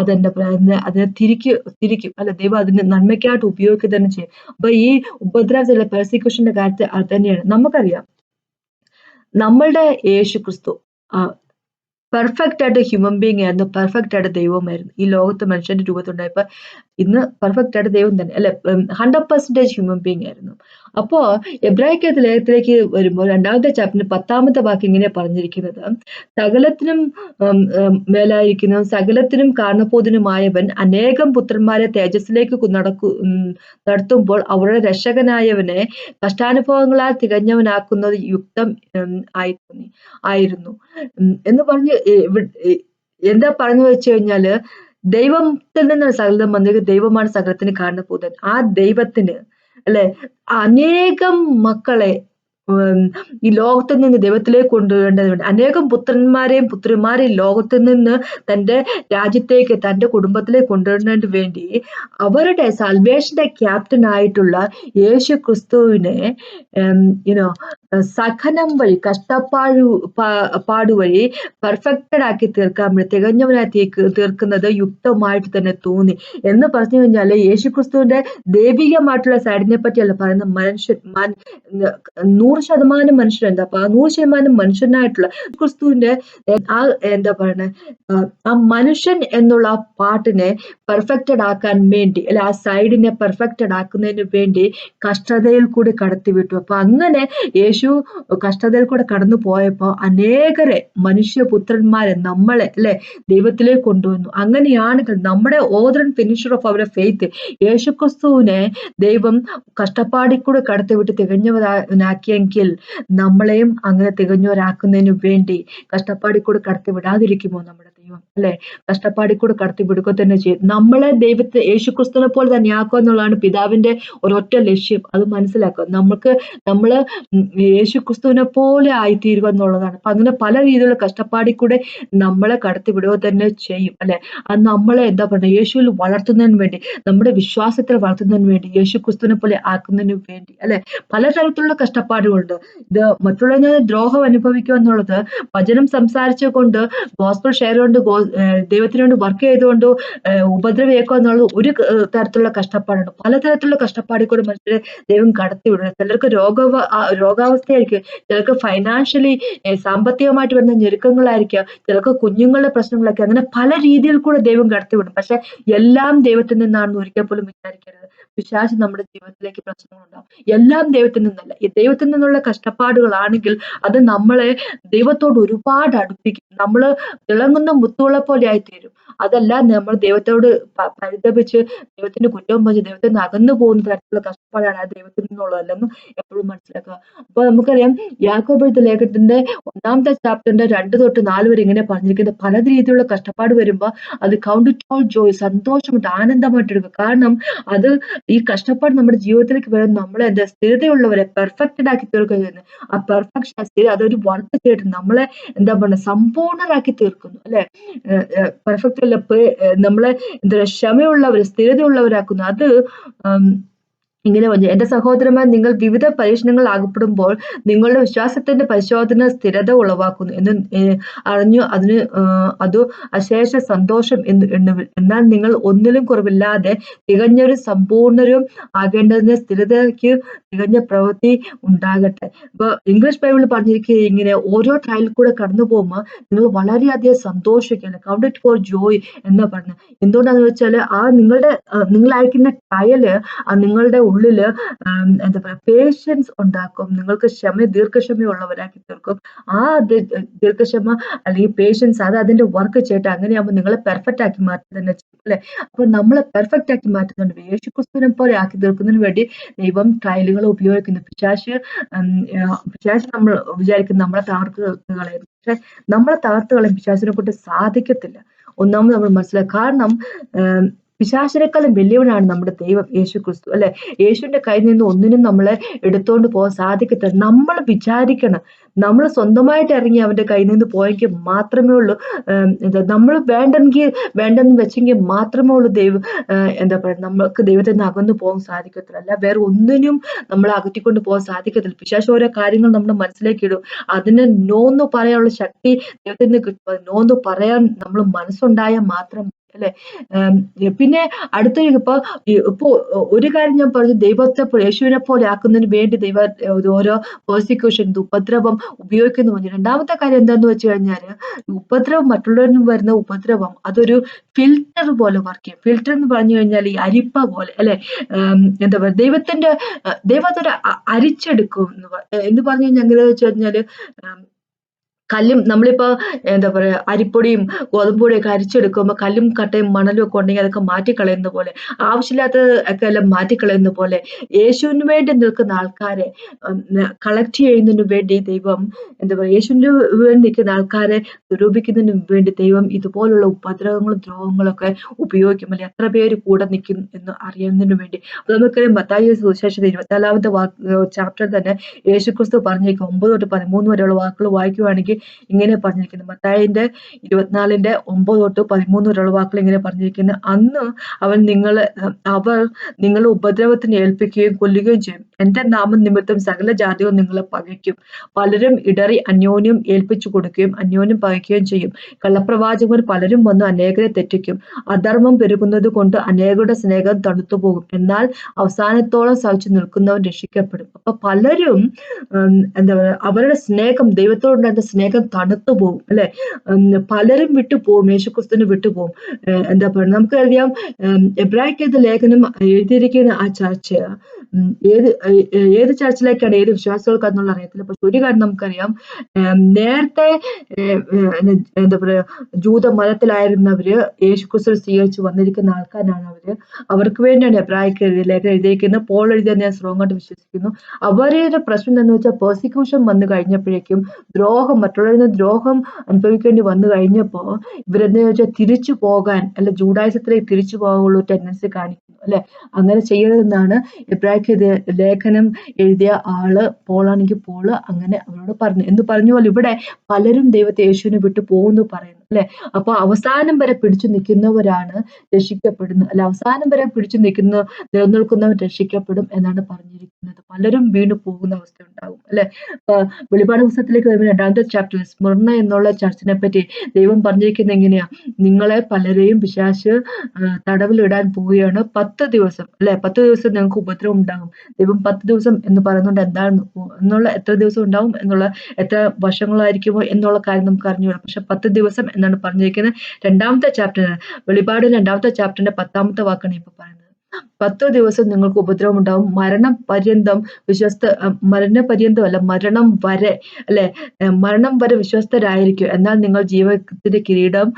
അതെന്താ പറയുക അതിനെ തിരിക്കും തിരിക്കും അല്ലെ? ദൈവം അതിനെ നന്മയ്ക്കായിട്ട് ഉപയോഗിക്കുക തന്നെ ചെയ്യും. അപ്പൊ ഈ ഉപദ്രവത്തിലെ പെർസിക്യൂഷന്റെ കാര്യത്തിൽ അത് തന്നെയാണ്. നമുക്കറിയാം നമ്മളുടെ യേശു ക്രിസ്തു പെർഫെക്റ്റ് ആയിട്ട് ഹ്യൂമൻ ബീങ് ആയിരുന്നു പെർഫെക്റ്റ് ആയിട്ട് ദൈവമായിരുന്നു ഈ ലോകത്ത് മനുഷ്യന്റെ രൂപത്തുണ്ടായപ്പോൾ ഇന്ന് പെർഫെക്റ്റ് ആയിട്ട് ദൈവം തന്നെ അല്ലെ? ഹൺഡ്രഡ് പെർസെന്റേജ് ഹ്യൂമൻ ബീങ് ആയിരുന്നു. അപ്പോ എബ്രാഹിക്കത്ത് ലേഖത്തിലേക്ക് വരുമ്പോൾ രണ്ടാമത്തെ ചാപ്റ്ററിന് പത്താമത്തെ വാക്ക് ഇങ്ങനെ പറഞ്ഞിരിക്കുന്നത്. സകലത്തിനും മേലായിരിക്കുന്ന. സകലത്തിനും കാരണപോതിനുമായവൻ അനേകം പുത്രന്മാരെ തേജസ്സിലേക്ക് നടക്കു നടത്തുമ്പോൾ അവരുടെ രക്ഷകനായവനെ കഷ്ടാനുഭവങ്ങളാൽ തികഞ്ഞവനാക്കുന്നത് യുക്തം ആയി ആയിരുന്നു. എന്ന് പറഞ്ഞ് എന്താ പറഞ്ഞു വെച്ച് കഴിഞ്ഞാൽ ദൈവത്തിൽ നിന്ന് സകലം വന്നത്. ദൈവമാണ് സകലത്തിന് കാരണഭൂതൻ ആ ദൈവത്തിന് അല്ലെ? അനേകം മക്കളെ ഈ ലോകത്ത് നിന്ന് ദൈവത്തിലേക്ക് കൊണ്ടുവരേണ്ടതുണ്ട്. അനേകം പുത്രന്മാരെയും പുത്രിമാരെയും ലോകത്ത് നിന്ന് തന്റെ രാജ്യത്തേക്ക് തന്റെ കുടുംബത്തിലേക്ക് കൊണ്ടുവരുന്നതിന് വേണ്ടി അവരുടെ സൽവേഷന്റെ ക്യാപ്റ്റൻ ആയിട്ടുള്ള യേശു ക്രിസ്തുവിനെ യുനോ സഹനം വഴി കഷ്ടപ്പാടു പാടുവഴി പെർഫെക്റ്റഡ് ആക്കി തീർക്കാൻ തികഞ്ഞവനായി തീർക്കുന്നത് യുക്തമായിട്ട് തന്നെ തോന്നി. എന്ന് പറഞ്ഞു കഴിഞ്ഞാൽ യേശു ക്രിസ്തുവിന്റെ ദൈവികമായിട്ടുള്ള സൈഡിനെ പറ്റിയല്ല പറയുന്ന മനുഷ്യൻ നൂറ് ശതമാനം മനുഷ്യൻ എന്താ? ആ നൂറ് ശതമാനം മനുഷ്യനായിട്ടുള്ള ക്രിസ്തുവിന്റെ ആ എന്താ പറയണേ? ആ മനുഷ്യൻ എന്നുള്ള ആ പാട്ടിനെ പെർഫെക്റ്റഡ് ആക്കാൻ വേണ്ടി അല്ലെ ആ സൈഡിനെ പെർഫെക്റ്റഡ് ആക്കുന്നതിന് വേണ്ടി കഷ്ടതയിൽ കൂടി കടത്തിവിട്ടു. അപ്പൊ അങ്ങനെ യേശു കഷ്ടതയിൽ കൂടെ കടന്നു പോയപ്പോൾ അനേകരെ മനുഷ്യപുത്രന്മാരെ നമ്മളെ അല്ലെ ദൈവത്തിലേക്ക് കൊണ്ടുവന്നു. അങ്ങനെയാണെങ്കിൽ നമ്മുടെ ഓദർ ഫിനിഷർ ഓഫ് അവരുടെ ഫെയ്ത്ത് യേശുക്രിസ്തുവിനെ ദൈവം കഷ്ടപ്പാടിൽ കൂടെ കടത്തിവിട്ട് തികഞ്ഞവരാക്കിയെങ്കിൽ നമ്മളെയും അങ്ങനെ തികഞ്ഞവരാക്കുന്നതിന് വേണ്ടി കഷ്ടപ്പാടിൽ കൂടെ കടത്തിവിടാതിരിക്കുമോ നമ്മുടെ ദൈവം അല്ലെ? കഷ്ടപ്പാടിൽ കൂടെ വിടുക തന്നെ ചെയ്യും. നമ്മളെ ദൈവത്തെ യേശുക്രിസ്തുവിനെ പോലെ തന്നെ ആക്കുക എന്നുള്ളതാണ് പിതാവിന്റെ ഒരൊറ്റ ലക്ഷ്യം. അത് മനസ്സിലാക്കുക. നമുക്ക് നമ്മൾ യേശുക്രിസ്തുവിനെ പോലെ ആയിത്തീരുക എന്നുള്ളതാണ്. അപ്പൊ അങ്ങനെ പല രീതിയിലുള്ള കഷ്ടപ്പാടിൽ കൂടെ നമ്മളെ കടത്തി വിടുക തന്നെ ചെയ്യും. അല്ലെ? അത് നമ്മളെ എന്താ പറയുക? യേശുവിൽ വളർത്തുന്നതിന് വേണ്ടി നമ്മുടെ വിശ്വാസത്തിൽ വളർത്തുന്നതിന് വേണ്ടി യേശു ക്രിസ്തുവിനെ പോലെ ആക്കുന്നതിന് വേണ്ടി. അല്ലെ? പലതരത്തിലുള്ള കഷ്ടപ്പാടുകളുണ്ട്. ഇത് മറ്റുള്ളവരെ ദ്രോഹം അനുഭവിക്കുക എന്നുള്ളത് വചനം സംസാരിച്ചുകൊണ്ട് ഗോസ്ബൽ ഷെയർ കൊണ്ട് ദൈവത്തിന് വേണ്ടി വർക്ക് ചെയ്തുകൊണ്ടോ ഉപദ്രവിയേക്കോ എന്നുള്ള ഒരു തരത്തിലുള്ള കഷ്ടപ്പാടുണ്ട്. പലതരത്തിലുള്ള കഷ്ടപ്പാടിൽ കൂടെ മനുഷ്യരെ ദൈവം കടത്തി വിടുന്നു. ചിലർക്ക് രോഗ രോഗാവസ്ഥയായിരിക്കും. ചിലർക്ക് ഫൈനാൻഷ്യലി സാമ്പത്തികമായിട്ട് വരുന്ന ഞെരുക്കങ്ങളായിരിക്കാം. ചിലർക്ക് കുഞ്ഞുങ്ങളുടെ പ്രശ്നങ്ങളൊക്കെ. അങ്ങനെ പല രീതിയിൽ കൂടെ ദൈവം കടത്തി വിടും. പക്ഷെ എല്ലാം ദൈവത്തിൽ നിന്നാണെന്ന് ഒരിക്കൽ പോലും വിചാരിക്കരുത്. പിശാച് നമ്മുടെ ജീവിതത്തിലേക്ക് പ്രശ്നങ്ങളുണ്ടാവും. എല്ലാം ദൈവത്തിൽ നിന്നല്ല. ഈ ദൈവത്തിൽ നിന്നുള്ള കഷ്ടപ്പാടുകളാണെങ്കിൽ അത് നമ്മളെ ദൈവത്തോട് ഒരുപാട് അടുപ്പിക്കും. നമ്മൾ തിളങ്ങുന്ന മുത്തുകളെ പോലെ ആയിത്തീരും. അതല്ല നമ്മൾ ദൈവത്തോട് പരിതപിച്ച് ദൈവത്തിന്റെ കുറ്റം പറഞ്ഞ് ദൈവത്തിൽ നിന്ന് അകന്നു പോകുന്ന തരത്തിലുള്ള കഷ്ടപ്പാടാണ് ആ ദൈവത്തിൽ നിന്നുള്ളതല്ലെന്നും എപ്പോഴും മനസ്സിലാക്കുക. അപ്പൊ നമുക്കറിയാം യാക്കോബെഴുത്ത ലേഖനത്തിന്റെ ഒന്നാമത്തെ ചാപ്റ്ററിന്റെ രണ്ട് തൊട്ട് നാല് വരെ ഇങ്ങനെ പറഞ്ഞിരിക്കുന്നത് പല രീതിയിലുള്ള കഷ്ടപ്പാട് വരുമ്പോൾ അത് കൗണ്ട് ഇറ്റ് ഓൾ ജോയ് സന്തോഷമായിട്ട് ആനന്ദമായിട്ട് എടുക്കുക കാരണം അത് ഈ കഷ്ടപ്പാട് നമ്മുടെ ജീവിതത്തിലേക്ക് വരും നമ്മളെ എന്താ സ്ഥിരതയുള്ളവരെ പെർഫെക്റ്റഡ് ആക്കി തീർക്കുക ആ പെർഫെക്ഷൻ സ്ഥിര അതൊരു വർക്ക് ചെയ്തിട്ട് നമ്മളെ എന്താ പറയുക സമ്പൂർണരാക്കി തീർക്കുന്നു. അല്ലെ? പെർഫെക്റ്റ് നമ്മളെ എന്താ ക്ഷമയുള്ളവർ സ്ഥിരതയുള്ളവരാക്കുന്നു. അത് ഇങ്ങനെ പറഞ്ഞു. എന്റെ സഹോദരന്മാർ നിങ്ങൾ വിവിധ പരീക്ഷണങ്ങൾ ആകപ്പെടുമ്പോൾ നിങ്ങളുടെ വിശ്വാസത്തിന്റെ പരിശോധന സ്ഥിരത ഉളവാക്കുന്നു എന്ന് അറിഞ്ഞു. അതിന് അത് അശേഷ സന്തോഷം എന്ന് എണ്ണുവിൽ എന്നാൽ നിങ്ങൾ ഒന്നിലും കുറവില്ലാതെ തികഞ്ഞൊരു സമ്പൂർണരും ആകേണ്ടതിന് സ്ഥിരതയ്ക്ക് തികഞ്ഞ പ്രവൃത്തി ഉണ്ടാകട്ടെ. ഇപ്പൊ ഇംഗ്ലീഷ് ബൈബിൾ പറഞ്ഞിരിക്കുക ഇങ്ങനെ ഓരോ ട്രയൽ കൂടെ കടന്നു പോകുമ്പോൾ നിങ്ങൾ വളരെയധികം സന്തോഷിക്കണം കൗണ്ട് ഇറ്റ് ഫോർ ജോയ് എന്ന് പറഞ്ഞു. എന്തുകൊണ്ടാന്ന് വെച്ചാൽ ആ നിങ്ങളുടെ നിങ്ങൾ അയക്കുന്ന ട്രയൽ നിങ്ങളുടെ ഉള്ളിൽ എന്താ പറയുക പേഷ്യൻസ് ഉണ്ടാക്കും. നിങ്ങൾക്ക് ക്ഷമ ദീർഘക്ഷമയുള്ളവരാക്കി തീർക്കും. ആ ദീർഘക്ഷമ അല്ലെങ്കിൽ പേഷ്യൻസ് അത് അതിന്റെ വർക്ക് ചെയ്തിട്ട് അങ്ങനെയാകുമ്പോൾ നിങ്ങളെ പെർഫെക്റ്റ് ആക്കി മാറ്റി തന്നെ ചെയ്യും അല്ലെ? അപ്പൊ നമ്മളെ പെർഫെക്റ്റ് ആക്കി മാറ്റുന്നുണ്ട് യേശു ക്രിസ്തുവിനെ പോലെ ആക്കി തീർക്കുന്നതിന് വേണ്ടി ദൈവം ട്രയലുകൾ ഉപയോഗിക്കുന്നു. പിശാശ് പിശാശ് നമ്മൾ വിചാരിക്കും നമ്മളെ തകർത്ത് കളയും പക്ഷെ നമ്മളെ തകർത്ത് കളയും പിശാശിനെ കൊണ്ട് സാധിക്കത്തില്ല. ഒന്നാമത് നമ്മൾ മനസ്സിലാക്കുക. കാരണം പിശാചിനേക്കാളും വലിയവനാണ് നമ്മുടെ ദൈവം യേശു ക്രിസ്തു അല്ലെ? യേശുവിന്റെ കയ്യിൽ നിന്ന് ഒന്നിനും നമ്മളെ എടുത്തുകൊണ്ട് പോകാൻ സാധിക്കത്തില്ല. നമ്മൾ വിചാരിക്കണം നമ്മൾ സ്വന്തമായിട്ട് ഇറങ്ങി അവന്റെ കയ്യിൽ നിന്ന് പോയെങ്കിൽ മാത്രമേ ഉള്ളൂ എന്താ നമ്മൾ വേണ്ടെങ്കിൽ വേണ്ടെന്ന് വെച്ചെങ്കിൽ മാത്രമേ ഉള്ളൂ ദൈവം എന്താ പറയുക നമ്മൾക്ക് ദൈവത്തിൽ നിന്ന് അകന്നു പോകാൻ സാധിക്കത്തില്ല. അല്ല വേറെ ഒന്നിനും നമ്മൾ അകറ്റിക്കൊണ്ട് പോകാൻ സാധിക്കത്തില്ല. പിശാശ ഓരോ കാര്യങ്ങൾ നമ്മുടെ മനസ്സിലേക്ക് ഇടും. അതിനെ നോന്ന് പറയാനുള്ള ശക്തി ദൈവത്തിൽ നിന്ന് കിട്ടും. നോന്ന് പറയാൻ നമ്മൾ മനസ്സുണ്ടായാൽ മാത്രം അല്ലെ? പിന്നെ അടുത്തൊരു ഇപ്പൊ ഇപ്പോ ഒരു കാര്യം ഞാൻ പറഞ്ഞു ദൈവത്തെ യേശുവിനെ പോലെ ആക്കുന്നതിന് വേണ്ടി ദൈവ ഓരോ പ്രോസിക്യൂഷൻ ഉപദ്രവം ഉപയോഗിക്കുന്നു പറഞ്ഞു. രണ്ടാമത്തെ കാര്യം എന്താന്ന് വെച്ച് കഴിഞ്ഞാൽ ഉപദ്രവം മറ്റുള്ളവരിൽ വരുന്ന ഉപദ്രവം അതൊരു ഫിൽറ്റർ പോലെ വർക്ക് ചെയ്യും. ഫിൽറ്റർ എന്ന് പറഞ്ഞു കഴിഞ്ഞാൽ ഈ അരിപ്പ പോലെ അല്ലെ? എന്താ പറയുക ദൈവത്തിന്റെ ദൈവത്തോടെ അരിച്ചെടുക്കും എന്ന് എന്ന് പറഞ്ഞു കഴിഞ്ഞാൽ എങ്ങനെ വെച്ച് കഴിഞ്ഞാൽ കല്ലും നമ്മളിപ്പോ എന്താ പറയാ അരിപ്പൊടിയും ഗോതമ്പ് പൊടിയൊക്കെ അരിച്ചെടുക്കുമ്പോൾ കല്ലും കട്ടയും മണലും ഒക്കെ ഉണ്ടെങ്കിൽ അതൊക്കെ മാറ്റിക്കളയുന്ന പോലെ ആവശ്യമില്ലാത്തത് ഒക്കെ എല്ലാം മാറ്റിക്കളയുന്ന പോലെ യേശുവിന് വേണ്ടി നിൽക്കുന്ന ആൾക്കാരെ കളക്ട് ചെയ്യുന്നതിന് വേണ്ടി ദൈവം എന്താ പറയുക യേശുവിന് വേണ്ടി നിൽക്കുന്ന ആൾക്കാരെ സ്വരൂപിക്കുന്നതിന് വേണ്ടി ദൈവം ഇതുപോലുള്ള ഉപദ്രവങ്ങളും ദ്രോഹങ്ങളും ഒക്കെ അല്ലെങ്കിൽ എത്ര പേര് കൂടെ നിൽക്കും എന്ന് അറിയുന്നതിന് വേണ്ടി. നമുക്കറിയാം മത്തായി സുവിശേഷം ഇരുപത്തിനാലാമത്തെ വാക്ക് ചാപ്റ്റർ തന്നെ യേശുക്രിസ്തു പറഞ്ഞേക്കും ഒമ്പത് തൊട്ട് പതിമൂന്ന് വരെയുള്ള വാക്കുകൾ വായിക്കുവാണെങ്കിൽ ഇങ്ങനെ പറഞ്ഞിരിക്കുന്നത് മത്തായിന്റെ ഇരുപത്തിനാലിന്റെ ഒമ്പത് തൊട്ട് പതിമൂന്ന് വരെയുള്ള വാക്കുകൾ ഇങ്ങനെ പറഞ്ഞിരിക്കുന്നത് അന്ന് അവൻ നിങ്ങളെ അവർ നിങ്ങളെ ഉപദ്രവത്തിന് ഏൽപ്പിക്കുകയും കൊല്ലുകയും ചെയ്യും. എന്റെ നാമം നിമിത്തം സകല ജാതികൾ നിങ്ങളെ പകയ്ക്കും. പലരും ഇടറി അന്യോന്യം ഏൽപ്പിച്ചു കൊടുക്കുകയും അന്യോന്യം പകയ്ക്കുകയും ചെയ്യും. കള്ളപ്രവാചകർ പലരും വന്ന് അനേകരെ തെറ്റിക്കും. അധർമ്മം പെരുകുന്നത് കൊണ്ട് അനേകരുടെ സ്നേഹം തണുത്തു പോകും. എന്നാൽ അവസാനത്തോളം സഹിച്ചു നിൽക്കുന്നവൻ രക്ഷിക്കപ്പെടും. അപ്പൊ പലരും എന്താ പറയുക അവരുടെ സ്നേഹം ദൈവത്തോടുണ്ടായിരുന്ന സ്നേഹം തണുത്തു പോകും അല്ലെ? പലരും വിട്ടുപോകും യേശുക്രിസ്തുവിന് വിട്ടുപോകും എന്താ പറയുക നമുക്കറിയാം എബ്രാഹിം ലേഖനം എഴുതിയിരിക്കുന്ന ആ ചർച്ച ഏത് ഏത് ചർച്ചിലേക്കാണ് ഏത് വിശ്വാസികൾക്ക് എന്നുള്ള അറിയത്തില്ല. പക്ഷെ ഒരു കാര്യം നമുക്കറിയാം നേരത്തെ എന്താ പറയാ ജൂത മതത്തിലായിരുന്നവര് യേശുക്രിസ്തു സ്വീകരിച്ച് വന്നിരിക്കുന്ന ആൾക്കാരാണ് അവർ. അവർക്ക് വേണ്ടിയാണ് എബ്രാഹിക്ക് ലേഖനം എഴുതിയിരിക്കുന്നത്. പോൾ എഴുതിയെന്ന് ഞാൻ സ്ട്രോങ് ആയിട്ട് വിശ്വസിക്കുന്നു. അവരുടെ പ്രശ്നം എന്താണെന്ന് വെച്ചാൽ പെർസിക്യൂഷൻ വന്നു കഴിഞ്ഞപ്പോഴേക്കും ദ്രോഹം മറ്റുള്ളവരിൽ നിന്ന് ദ്രോഹം അനുഭവിക്കേണ്ടി വന്നു കഴിഞ്ഞപ്പോൾ ഇവരെന്താ വെച്ചാൽ തിരിച്ചു പോകാൻ അല്ല ജൂഡായിസത്തിലേക്ക് തിരിച്ചു പോകാനുള്ള ടെൻഡൻസി കാണിക്കുന്നു. അല്ലെ? അങ്ങനെ ചെയ്യരുതെന്നാണ് ഇബ്രാഹിം ലേഖനം എഴുതിയ ആൾ പോളാണെങ്കിൽ പോൾ അങ്ങനെ അവരോട് പറഞ്ഞു. എന്ന് പറഞ്ഞ? പോലെ ഇവിടെ പലരും ദൈവത്തെ യേശുവിനെ വിട്ടു പോകുന്നു പറയുന്നു അല്ലെ? അപ്പൊ അവസാനം വരെ പിടിച്ചു നിൽക്കുന്നവരാണ് രക്ഷിക്കപ്പെടുന്നത്. അല്ലെ അവസാനം വരെ പിടിച്ചു നിൽക്കുന്ന നിലനിൽക്കുന്നവർ രക്ഷിക്കപ്പെടും എന്നാണ് പറഞ്ഞിരിക്കുന്നത്. പലരും വീണു പോകുന്ന അവസ്ഥ ഉണ്ടാകും അല്ലെ? വെളിപാട് പുസ്തകത്തിലേക്ക് വരുമ്പോൾ രണ്ടാമത്തെ ചാപ്റ്റർ സ്മരണ എന്നുള്ള ചർച്ചിനെ പറ്റി ദൈവം പറഞ്ഞിരിക്കുന്നത് എങ്ങനെയാ? നിങ്ങളെ പലരെയും വിശാശ് തടവിലിടാൻ പോവുകയാണ്. പത്ത് ദിവസം അല്ലെ? പത്ത് ദിവസം നിങ്ങൾക്ക് ഉപദ്രവം ഉണ്ടാകും ദൈവം പത്ത് ദിവസം എന്ന് പറയുന്നുണ്ട് എന്താണ് എന്നുള്ള എത്ര ദിവസം ഉണ്ടാവും എന്നുള്ള എത്ര വർഷങ്ങളായിരിക്കുമോ എന്നുള്ള കാര്യം നമുക്ക് അറിഞ്ഞുകൂടാം. പക്ഷെ പത്ത് ദിവസം എന്നാണ് പറഞ്ഞിരിക്കുന്നത്. രണ്ടാമത്തെ ചാപ്റ്റർ വെളിപാട് രണ്ടാമത്തെ ചാപ്റ്ററിന്റെ പത്താമത്തെ വാക്കാണ് ഇപ്പൊ പറയുന്നത്. പത്ത് ദിവസം നിങ്ങൾക്ക് ഉപദ്രവം ഉണ്ടാവും മരണം പര്യന്തം വിശ്വസ്ത മരണ പര്യന്തമല്ല മരണം വരെ അല്ലെ? മരണം വരെ വിശ്വസ്തരായിരിക്കും. എന്നാൽ നിങ്ങൾ ജീവത്തിന്റെ കിരീടം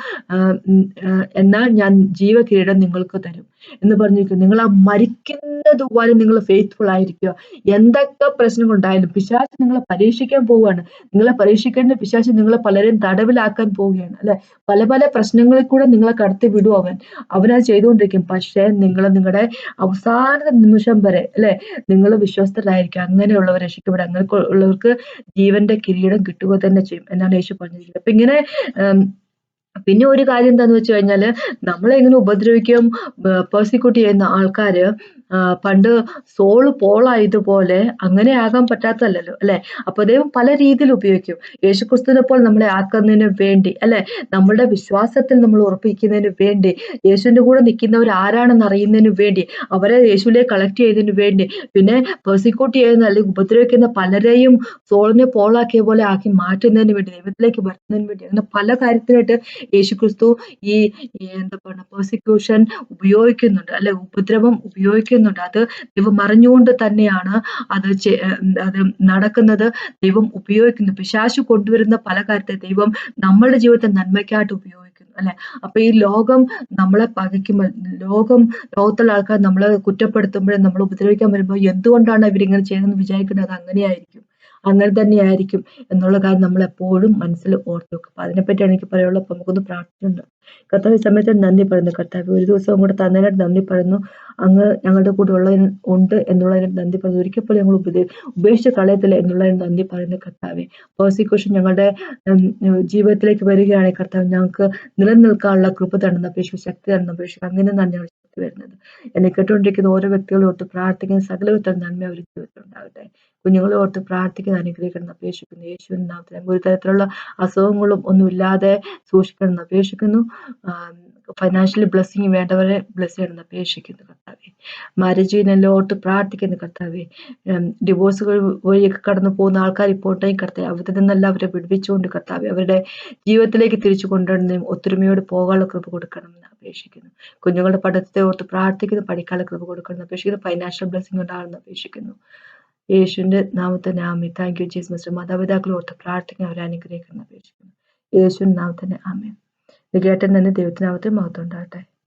എന്നാൽ ഞാൻ ജീവ കിരീടം നിങ്ങൾക്ക് തരും. എന്ന് പറഞ്ഞിരിക്കുന്നു. നിങ്ങൾ ആ മരിക്കുന്നത് പോലെ നിങ്ങൾ ഫെയ്ത്ത്ഫുൾ ആയിരിക്കുക. എന്തൊക്കെ പ്രശ്നങ്ങൾ ഉണ്ടായാലും പിശാച്ച് നിങ്ങളെ പരീക്ഷിക്കാൻ പോവുകയാണ്. നിങ്ങളെ പരീക്ഷിക്കേണ്ട പിശാച്ച് നിങ്ങളെ പലരെയും തടവിലാക്കാൻ പോവുകയാണ് അല്ലെ? പല പല പ്രശ്നങ്ങളിൽ കൂടെ നിങ്ങളെ കടത്തി വിടും അവൻ. അവനത് ചെയ്തുകൊണ്ടിരിക്കും. പക്ഷേ നിങ്ങൾ നിങ്ങളുടെ അവസാന നിമിഷം വരെ അല്ലെ? നിങ്ങൾ വിശ്വസ്തരായിരിക്കും അങ്ങനെയുള്ളവർ രക്ഷിക്കപ്പെടും അങ്ങനെ ഉള്ളവർക്ക് ജീവന്റെ കിരീടം കിട്ടുക തന്നെ ചെയ്യും എന്നാണ് യേശു പറഞ്ഞിരിക്കുന്നത്. അപ്പൊ ഇങ്ങനെ പിന്നെ ഒരു കാര്യം എന്താന്ന് വെച്ച് കഴിഞ്ഞാൽ നമ്മളെ ഇങ്ങനെ ഉപദ്രവിക്കുകയും പെർസിക്യൂട്ട് ചെയ്യുന്ന ആൾക്കാര് പണ്ട് സോൾ പോളായതുപോലെ അങ്ങനെ ആകാൻ പറ്റാത്തല്ലോ അല്ലെ? അപ്പൊ ദൈവം പല രീതിയിൽ ഉപയോഗിക്കും. യേശുക്രിസ്തുവിനെ പോലെ നമ്മളെ ആക്കുന്നതിന് വേണ്ടി അല്ലെ? നമ്മളുടെ വിശ്വാസത്തിൽ നമ്മൾ ഉറപ്പിക്കുന്നതിന് വേണ്ടി യേശുവിന്റെ കൂടെ നിൽക്കുന്നവർ ആരാണെന്ന് അറിയുന്നതിന് വേണ്ടി അവരെ യേശുവിലേക്ക് കളക്ട് ചെയ്തതിന് വേണ്ടി പിന്നെ പെർസിക്യൂട്ട് ചെയ്യുന്ന അല്ലെങ്കിൽ ഉപദ്രവിക്കുന്ന പലരെയും സോളിനെ പോളാക്കിയ പോലെ ആക്കി മാറ്റുന്നതിന് വേണ്ടി ദൈവത്തിലേക്ക് വരുന്നതിന് വേണ്ടി അങ്ങനെ പല കാര്യത്തിനായിട്ട് യേശുക്രിസ്തു ഈ എന്താ പറയുക പെർസിക്യൂഷൻ ഉപയോഗിക്കുന്നുണ്ട് അല്ലെ? ഉപദ്രവം ഉപയോഗിക്കുന്നുണ്ട്. അത് ദൈവം അറിഞ്ഞുകൊണ്ട് തന്നെയാണ് അത് അത് നടക്കുന്നത്. ദൈവം ഉപയോഗിക്കുന്നു. പിശാശു കൊണ്ടുവരുന്ന പല കാര്യത്തെ ദൈവം നമ്മളുടെ ജീവിതത്തെ നന്മയ്ക്കായിട്ട് ഉപയോഗിക്കുന്നു അല്ലെ? അപ്പൊ ഈ ലോകം നമ്മളെ പകയ്ക്കുമ്പോൾ ലോകം ലോകത്തുള്ള ആൾക്കാർ നമ്മളെ കുറ്റപ്പെടുത്തുമ്പോഴും നമ്മൾ ഉപദ്രവിക്കാൻ വരുമ്പോൾ എന്തുകൊണ്ടാണ് ഇവരിങ്ങനെ ചെയ്യുന്നത് വിചാരിക്കുന്നത്? അത് അങ്ങനെയായിരിക്കും. അങ്ങനെ തന്നെയായിരിക്കും എന്നുള്ള കാര്യം നമ്മൾ എപ്പോഴും മനസ്സിൽ ഓർത്തു വെക്കും. അപ്പൊ അതിനെപ്പറ്റിയാണ് എനിക്ക് പറയാനുള്ളത്. അപ്പൊ നമുക്കൊന്ന് പ്രാർത്ഥിച്ചുണ്ട്. കർത്താവ് ഈ സമയത്ത് നന്ദി പറയുന്നു. കർത്താവ് ഒരു ദിവസം കൂടെ തന്നതിനായിട്ട് നന്ദി പറയുന്നു. അങ്ങ് ഞങ്ങളുടെ കൂടെ ഉള്ള ഉണ്ട് എന്നുള്ളതിനായിട്ട് നന്ദി പറയുന്നു. ഒരിക്കൽ പോലും ഞങ്ങൾ ഉപദേ ഉപേക്ഷിച്ച് കളയത്തില്ല എന്നുള്ളതിന് നന്ദി പറയുന്ന കർത്താവെ. പ്രോസിക്യൂഷൻ ഞങ്ങളുടെ ജീവിതത്തിലേക്ക് വരികയാണെങ്കിൽ കർത്താവ് ഞങ്ങൾക്ക് നിലനിൽക്കാനുള്ള കൃപ തരുന്ന അപേക്ഷിച്ച് ശക്തി തരുന്ന അപേക്ഷിച്ച് അങ്ങനെ തന്നെ ഞങ്ങൾ ശക്തി വരുന്നത്. എന്നെ കേട്ടുകൊണ്ടിരിക്കുന്ന ഓരോ വ്യക്തികളും ഒട്ട് പ്രാർത്ഥിക്കുന്ന സകല നന്മ അവർ ജീവിതത്തിൽ ഉണ്ടാകട്ടെ കുഞ്ഞുങ്ങളെ ഓർത്ത് പ്രാർത്ഥിക്കുന്ന അനുഗ്രഹിക്കണം അപേക്ഷിക്കുന്നു. യേശുവിൻ നാമത്തിൽ ഒരു തരത്തിലുള്ള അസുഖങ്ങളും ഒന്നുമില്ലാതെ സൂക്ഷിക്കണം അപേക്ഷിക്കുന്നു. ഫൈനാൻഷ്യൽ ബ്ലെസ്സിങ് വേണ്ടവരെ ബ്ലെസ് ചെയ്യണം അപേക്ഷിക്കുന്നു കർത്താവെ. മാരേജിനെല്ലാം ഓർത്ത് പ്രാർത്ഥിക്കുന്നു കർത്താവെ. ഡിവോഴ്സുകൾ വഴിയൊക്കെ കടന്നു പോകുന്ന ആൾക്കാർ ഉണ്ടെങ്കിൽ കർത്താവ്. അവിടെ നിന്നെല്ലാം അവരെ വിടുവിച്ചുകൊണ്ട് കർത്താവെ അവരുടെ ജീവിതത്തിലേക്ക് തിരിച്ചു കൊണ്ടുവരുന്നതും ഒത്തൊരുമയോട് പോകാനുള്ള കൃപ കൊടുക്കണമെന്ന് അപേക്ഷിക്കുന്നു. കുഞ്ഞുങ്ങളുടെ പഠനത്തെ ഓർത്ത് പ്രാർത്ഥിക്കുന്നു പഠിക്കാനുള്ള കൃപ കൊടുക്കണമെന്ന് അപേക്ഷിക്കുന്നു ഫൈനാൻഷ്യൽ ബ്ലെസ്സിങ് ഉണ്ടാകണമെന്ന് അപേക്ഷിക്കുന്നു. യേശുവിന്റെ നാമത്തെ ആമി താങ്ക് യു ജീസ് മിസ്റ്റർ മാതാപിതാക്കൾ ഓർത്ത് പ്രാർത്ഥിക്കാൻ അവരെ അനുഗ്രഹിക്കണം അപേക്ഷിക്കുന്നു യേശുവിന്റെ നാമത്തിന് ആമേ ഇത് കേട്ടൻ തന്നെ ദൈവത്തിനാമത്തെ മഹത്വം ഉണ്ടാകട്ടെ.